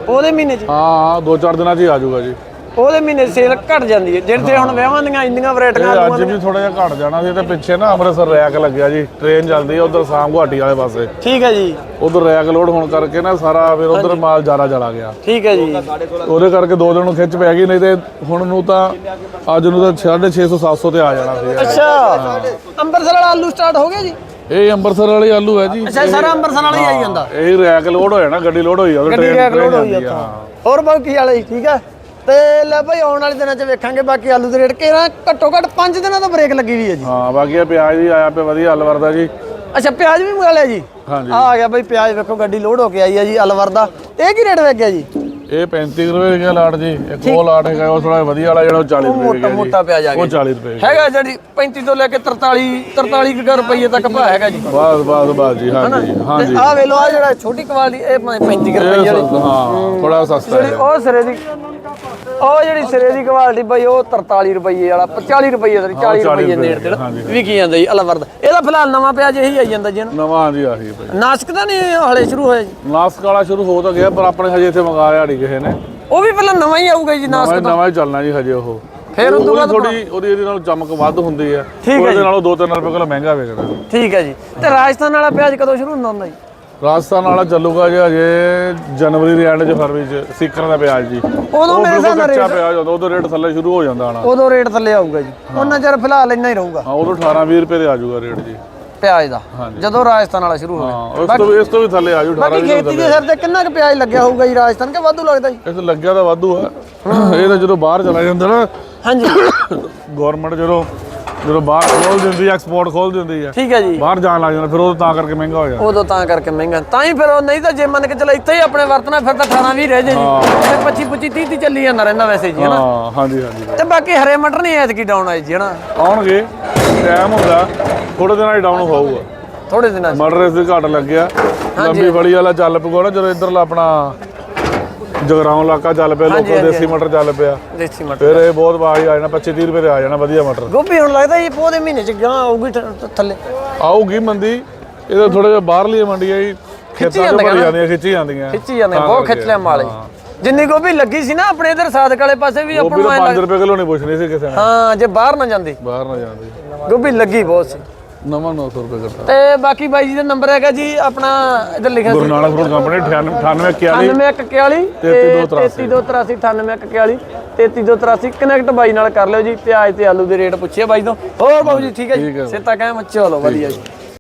ਉਹਦੇ ਮਹੀਨੇ 'ਚ? ਹਾਂ ਹਾਂ ਦੋ ਚਾਰ ਦਿਨਾਂ 'ਚ ਹੀ ਆ ਜਾਊਗਾ ਜੀ। ਉਹਦੇ ਮਹੀਨੇ ਸੇਲ ਘਟ ਜਾਂਦੀ ਹੈ। ਜਿਹੜੇ ਹੁਣ ਵਿਆਹਾਂ ਦੀਆਂ ਇੰਨੀਆਂ ਵੈਰਾਈਟੀਆਂ ਇਹ ਅੱਜ ਵੀ ਥੋੜਾ ਜਿਹਾ ਘਟ ਜਾਣਾ ਸੀ ਤੇ ਪਿੱਛੇ ਨਾ ਅੰਮ੍ਰਿਤਸਰ ਰੈਕ ਲੱਗਿਆ ਜੀ ਟ੍ਰੇਨ ਚੱਲਦੀ ਹੈ ਉਧਰ ਸਾਮ ਗੁਹਾਟੀ ਵਾਲੇ ਪਾਸੇ। ਠੀਕ ਹੈ ਜੀ6 ਉਧਰ ਰੈਕ ਲੋਡ ਹੋਣ ਕਰਕੇ ਨਾ ਸਾਰਾ ਫਿਰ ਉਧਰ ਮਾਲ ਜ਼ਿਆਦਾ ਚਲਾ ਗਿਆ। ਠੀਕ ਹੈ ਜੀ। ਉਹਦੇ ਕਰਕੇ ਦੋ ਦਿਨ ਨੂੰ ਖਿੱਚ ਪੈ ਗਈ ਨਹੀਂ ਤੇ ਹੁਣ ਨੂੰ ਤਾਂ ਅੱਜ ਨੂੰ ਤਾਂ 650 700 ਤੇ ਆ ਜਾਣਾ ਸੀ। ਅੱਛਾ। ਅੰਮ੍ਰਿਤਸਰ ਵਾਲਾ ਆਲੂ ਸਟਾਰਟ ਹੋ ਗਿਆ ਜੀ? ਇਹ ਅੰਮ੍ਰਿਤਸਰ ਵਾਲੇ ਆਲੂ ਹੈ ਜੀ। ਅੱਛਾ ਸਾਰਾ ਅੰਮ੍ਰਿਤਸਰ ਵਾਲਾ ਹੀ ਆਈ ਜਾਂਦਾ। ਇਹ ਰੈਕ ਲੋਡ ਹੋ ਜਾਣਾ ਗੱਡੀ ਲੋਡ ਹੋਈ ਆ ਗੱਡੀ ਰੈਕ ਲੋਡ ਹੋਈ ਆ ਹੋਰ ਬਾਕੀ ਵਾਲੇ ਠੀਕ ਹੈ? ਤੇ ਲੈ ਭਾਈ ਆਉਣ ਵਾਲੇ ਦਿਨਾਂ 'ਚ ਵੇਖਾਂਗੇ ਬਾਕੀ ਆਲੂ ਦੇ ਰੇਟ ਕਿਹੜਾ ਘੱਟੋ ਘੱਟ 5 ਦਿਨਾਂ ਤੋਂ ਬ੍ਰੇਕ ਲੱਗੀ ਵੀ ਹੈ ਜੀ। ਹਾਂ ਬਾਕੀ ਇਹ ਪਿਆਜ਼ ਵੀ ਆਇਆ ਪਿਆ ਵਧੀਆ ਅਲਵਰ ਦਾ ਜੀ। ਅੱਛਾ ਪਿਆਜ਼ ਵੀ ਮੰਗਾ ਲਿਆ ਜੀ? ਹਾਂਜੀ। ਆ ਆ ਗਿਆ ਭਾਈ ਪਿਆਜ਼ ਵੇਖੋ ਗੱਡੀ ਲੋਡ ਹੋ ਕੇ ਆਈ ਹੈ ਜੀ ਅਲਵਰ ਦਾ ਇਹ ਕੀ ਰੇਟ ਵੇਚ ਗਿਆ ਜੀ? ਇਹ 35 ਰੁਪਏ ਵਿਕਿਆ ਲਾਟ ਜੀ। ਇੱਕ ਉਹ ਲਾਟ ਹੈਗਾ ਉਹ ਥੋੜਾ ਵਧੀਆ ਵਾਲਾ ਜਿਹੜਾ ਉਹ 40 ਰੁਪਏ ਮੋਟਾ ਜੀ। ਮੋਟਾ ਪਿਆਜ਼ ਆ ਗਿਆ ਉਹ 40 ਰੁਪਏ ਹੈਗਾ ਜਿਹੜੀ 35 ਤੋਂ ਲੈ ਕੇ 43 43 ਕੁ ਰੁਪਏ ਤੱਕ ਭਾ ਹੈਗਾ ਜੀ। ਬਾਸ ਬਾਸ ਬਾਸ ਜੀ ਹਾਂਜੀ ਹਾਂਜੀ ਤੇ ਆ ਵੇ ਲੋ ਆ ਜਿਹੜਾ ਛੋਟੀ ਕੁਆਲਿਟੀ ਇਹ 35 ਕੁ ਇਹ ਰੁਪਏ ਵਾਲੀ ਹਾਂ ਥੋੜਾ ਸਸਤਾ ਹੈ ਉਹ ਸਿਰੇ ਦੀ ਉਹ ਜਿਹੜੀ ਸਿਰੇ ਦੀ ਕੁਆਲਿਟੀ ਬਈ ਉਹ 43 ਰੁਪਏ ਵਾਲਾ 40 ਰੁਪਏ ਦਾ 40 40 ਰੁਪਏ ਨੇੜੇ ਤੇ। ਵਿਕੀ ਜਾਂਦਾ ਜੀ ਅਲਵਰ ਦਾ ਇਹਦਾ ਫਿਲਹਾਲ ਨਵਾਂ ਪਿਆਜ਼ ਇਹੀ ਆਈ ਜਾਂਦਾ ਜੀ ਨਵਾਂ ਜੀ ਆਹੀ ਨਾਸਕ ਤਾਂ ਨਹੀਂ ਹਲੇ ਸ਼ੁਰੂ ਹੋਇਆ ਜੀ। ਨਾਸਕ ਵਾਲਾ ਸ਼ੁਰੂ ਹੋ ਤਾਂ ਗਿਆ ਪਰ ਆਪਣੇ ਹਜੇ ਇੱਥੇ ਮੰਗਾਇਆ ਨਹੀਂ ਕਿਸੇ ਨੇ। ਉਹ ਵੀ ਪਹਿਲਾਂ ਨਵਾਂ ਹੀ ਆਊਗਾ ਜੀ ਨਾਸਕ ਦਾ ਨਵਾਂ ਹੀ ਚੱਲਣਾ ਜੀ ਹਜੇ ਉਹ। ਫਿਰ ਉਹ ਤੋਂ ਬਾਅਦ ਥੋੜੀ ਉਹਦੀ ਇਹਦੇ ਨਾਲ ਚਮਕ ਵੱਧ ਹੁੰਦੀ ਹੈ ਉਹਦੇ। ਨਾਲੋਂ 2-3 ਰੁਪਏ ਕਿਲੋ ਮਹਿੰਗਾ ਵਿਕਦਾ ਠੀਕ ਹੈ ਜੀ। ਤੇ ਰਾਜਸਥਾਨ ਵਾਲਾ ਪਿਆਜ਼ ਕਦੋਂ ਸ਼ੁਰੂ ਹੁੰਦਾ ਹੁੰਦਾ ਜੀ? ਰਾਜਸਥਾਨ ਵਾਲਾ ਚੱਲੂਗਾ ਜੀ ਹਜੇ ਜਨਵਰੀ ਦੇ ਐਂਡ 'ਚ ਫਰਵਰੀ 'ਚ ਸੀਕਰ ਦਾ ਪਿਆਜ਼ ਜੀ। ਉਦੋਂ ਮੇਰੇ ਹਿਸਾਬ ਨਾਲ ਰੇਟ ਪਿਆਜ਼ ਹੁੰਦਾ ਉਦੋਂ ਰੇਟ ਥੱਲੇ ਸ਼ੁਰੂ ਹੋ ਜਾਂਦਾ ਆਣਾ ਉਦੋਂ ਰੇਟ ਥੱਲੇ ਆਊਗਾ ਜੀ। ਉਹਨਾਂ ਚਿਰ ਫਿਲਹਾਲ ਇੰਨਾ ਹੀ ਰਹੂਗਾ। ਹਾਂ ਉਦੋਂ 18-20 ਰੁਪਏ ਤੇ ਆ ਜਾਊਗਾ ਰੇਟ ਜੀ। ਪਿਆਜ਼ ਦਾ ਜਦੋਂ ਰਾਜਸਥਾਨ ਵਾਲਾ ਸ਼ੁਰੂ ਹਾਂ ਉਸ ਤੋਂ ਇਸ ਤੋਂ ਵੀ ਥੱਲੇ ਆ ਜਾਊ 18 ਬਾਕੀ ਖੇਤੀ ਦੇ ਸਿਰ ਤੇ ਕਿੰਨਾ ਕੁ ਪਿਆਜ਼ ਲੱਗਿਆ ਹੋਊਗਾ ਜੀ ਰਾਜਸਥਾਨ ਕਿ ਵਾਧੂ ਲੱਗਦਾ ਜੀ? ਤਾਂ ਲੱਗਿਆ ਤਾਂ ਵਾਧੂ ਆ। ਇਹ ਤਾਂ ਜਦੋਂ ਬਾਹਰ ਚਲਾ ਜਾਂਦਾ ਨਾ ਹਾਂਜੀ। ਗਵਰਨਮੈਂਟ ਜਦੋਂ ਜਦੋਂ ਬਾਹਰ ਖੋਲ ਦਿੰਦੀ ਐਕਸਪੋਰਟ ਖੋਲ ਦਿੰਦੀ ਆ ਠੀਕ ਹੈ ਜੀ। ਬਾਹਰ ਜਾਣ ਲੱਗ ਜਾਂਦਾ ਫਿਰ ਉਹ ਤਾਂ ਕਰਕੇ ਮਹਿੰਗਾ ਹੋ ਜਾਂਦਾ। ਉਦੋਂ ਤਾਂ ਕਰਕੇ ਮਹਿੰਗਾ। ਤਾਂ ਹੀ ਫਿਰ ਉਹ ਨਹੀਂ ਤਾਂ ਜੇ ਮੰਨ ਕੇ ਚੱਲ ਇੱਥੇ ਹੀ ਆਪਣੇ ਵਰਤਣਾ ਫਿਰ ਤਾਂ 18 20 ਰਹਿ ਜੇ ਜੀ ਤੇ 25 25 30 30 ਚੱਲੀ ਜਾਂਦਾ ਰਹਿੰਦਾ ਵੈਸੇ ਜੀ ਹਨਾ? ਹਾਂ ਹਾਂਜੀ ਹਾਂਜੀ। ਤੇ ਬਾਕੀ ਹਰੇ ਮਟਰ ਨਹੀਂ ਐਤਕੀ ਡਾਊਨ ਆਈ ਜੀ ਹਨਾ? ਆਉਣਗੇ ਟਾਈਮ ਹੁੰਦਾ। ਥੋੜੇ ਦਿਨਾਂ ਹੀ ਡਾਊਨ ਹੋਊਗਾ। ਥੋੜੇ ਦਿਨਾਂ 'ਚ। ਇਸ ਦੇ ਘੱਟ ਲੱਗਿਆ ਲੰਬੀ ਫਲੀ ਵਾਲਾ ਚੱਲ ਪਊਗਾ ਨਾ ਜਦੋਂ ਇਧਰਲਾ ਆਪਣਾ ਜਗਰਾਉਂ ਇਲਾਕਾ ਚੱਲ ਪਿਆ ਹਾਂਜੀ, ਦੇਸੀ ਮਟਰ ਚੱਲ ਪਿਆ। ਦੇਸੀ ਮਟਰ ਫਿਰ ਇਹ ਬਹੁਤ ਵਾਜ ਆ ਜਾਣਾ 25 30 ਰੁਪਏ ਤੇ ਆ ਜਾਣਾ ਵਧੀਆ ਮਟਰ। ਗੋਭੀ ਹੁਣ ਲੱਗਦਾ ਜੀ ਪੋਦੇ ਮਹੀਨੇ ਚ ਗਾਂ ਆਊਗੀ ਥੱਲੇ। ਆਊਗੀ ਮੰਦੀ ਇਹਦਾ ਥੋੜਾ ਜਿਹਾ ਬਾਹਰਲੀ ਮੰਡੀਆਂ ਹੀ ਖੇਤਾਂ 'ਚ ਜਾਂਦੀਆਂ। ਜਾਂਦੀਆਂ ਖਿੱਚੀ ਜਾਂਦੀਆਂ। ਖਿੱਚੀ ਜਾਂਦੇ ਤਾਂ ਬਹੁਤ ਖਿੱਚ ਲਿਆ ਮਾਲੇ। ਜਿੰਨੀ ਗੋਭੀ ਲੱਗੀ ਸੀ ਨਾ ਆਪਣੇ ਇਧਰ ਸਾਦਕ ਵਾਲੇ ਪਾਸੇ ਵੀ ਆਪਾਂ ਨੂੰ ਤਾਂ ਐਂ 5 ਲੱਗ- ਰੁਪਏ ਕਿਲੋ ਨਹੀਂ ਪੁੱਛਣੀ ਸੀ ਕਿਸੇ ਨੇ। ਹਾਂ ਜੇ ਬਾਹਰ ਨਾ ਜਾਂਦੀ। ਬਾਹਰ ਨਾ ਜਾਂਦੀ। ਗੋਭੀ ਲੱਗੀ ਬਹੁਤ ਸੀ। ਨਵਾਂ 900 ਰੁਪਏ ਘਟਾ ਤੇ ਬਾਕੀ ਬਾਈ ਜੀ ਦਾ ਨੰਬਰ ਹੈਗਾ ਜੀ ਆਪਣਾ ਇਧਰ ਲਿਖਿਆ ਸੀ। ਨਾਨਕ ਫਰੂਟ ਕੰਪਨੀ 98 41 9141 3383 3383 9841 3383 ਕਨੈਕਟ ਬਾਈ ਨਾਲ ਕਰ ਲਿਓ ਜੀ ਪਿਆਜ਼ ਤੇ ਆਲੂ ਦੇ ਰੇਟ ਪੁੱਛਿਆ ਬਾਈ ਤੋਂ। ਹੋਰ ਬਾਬੂ ਜੀ ਠੀਕ ਹੈ ਜੀ? ਹੈ। ਸਿੱਤਾ ਕਾਇਮ ਚਲੋ ਵਧੀਆ ਜੀ।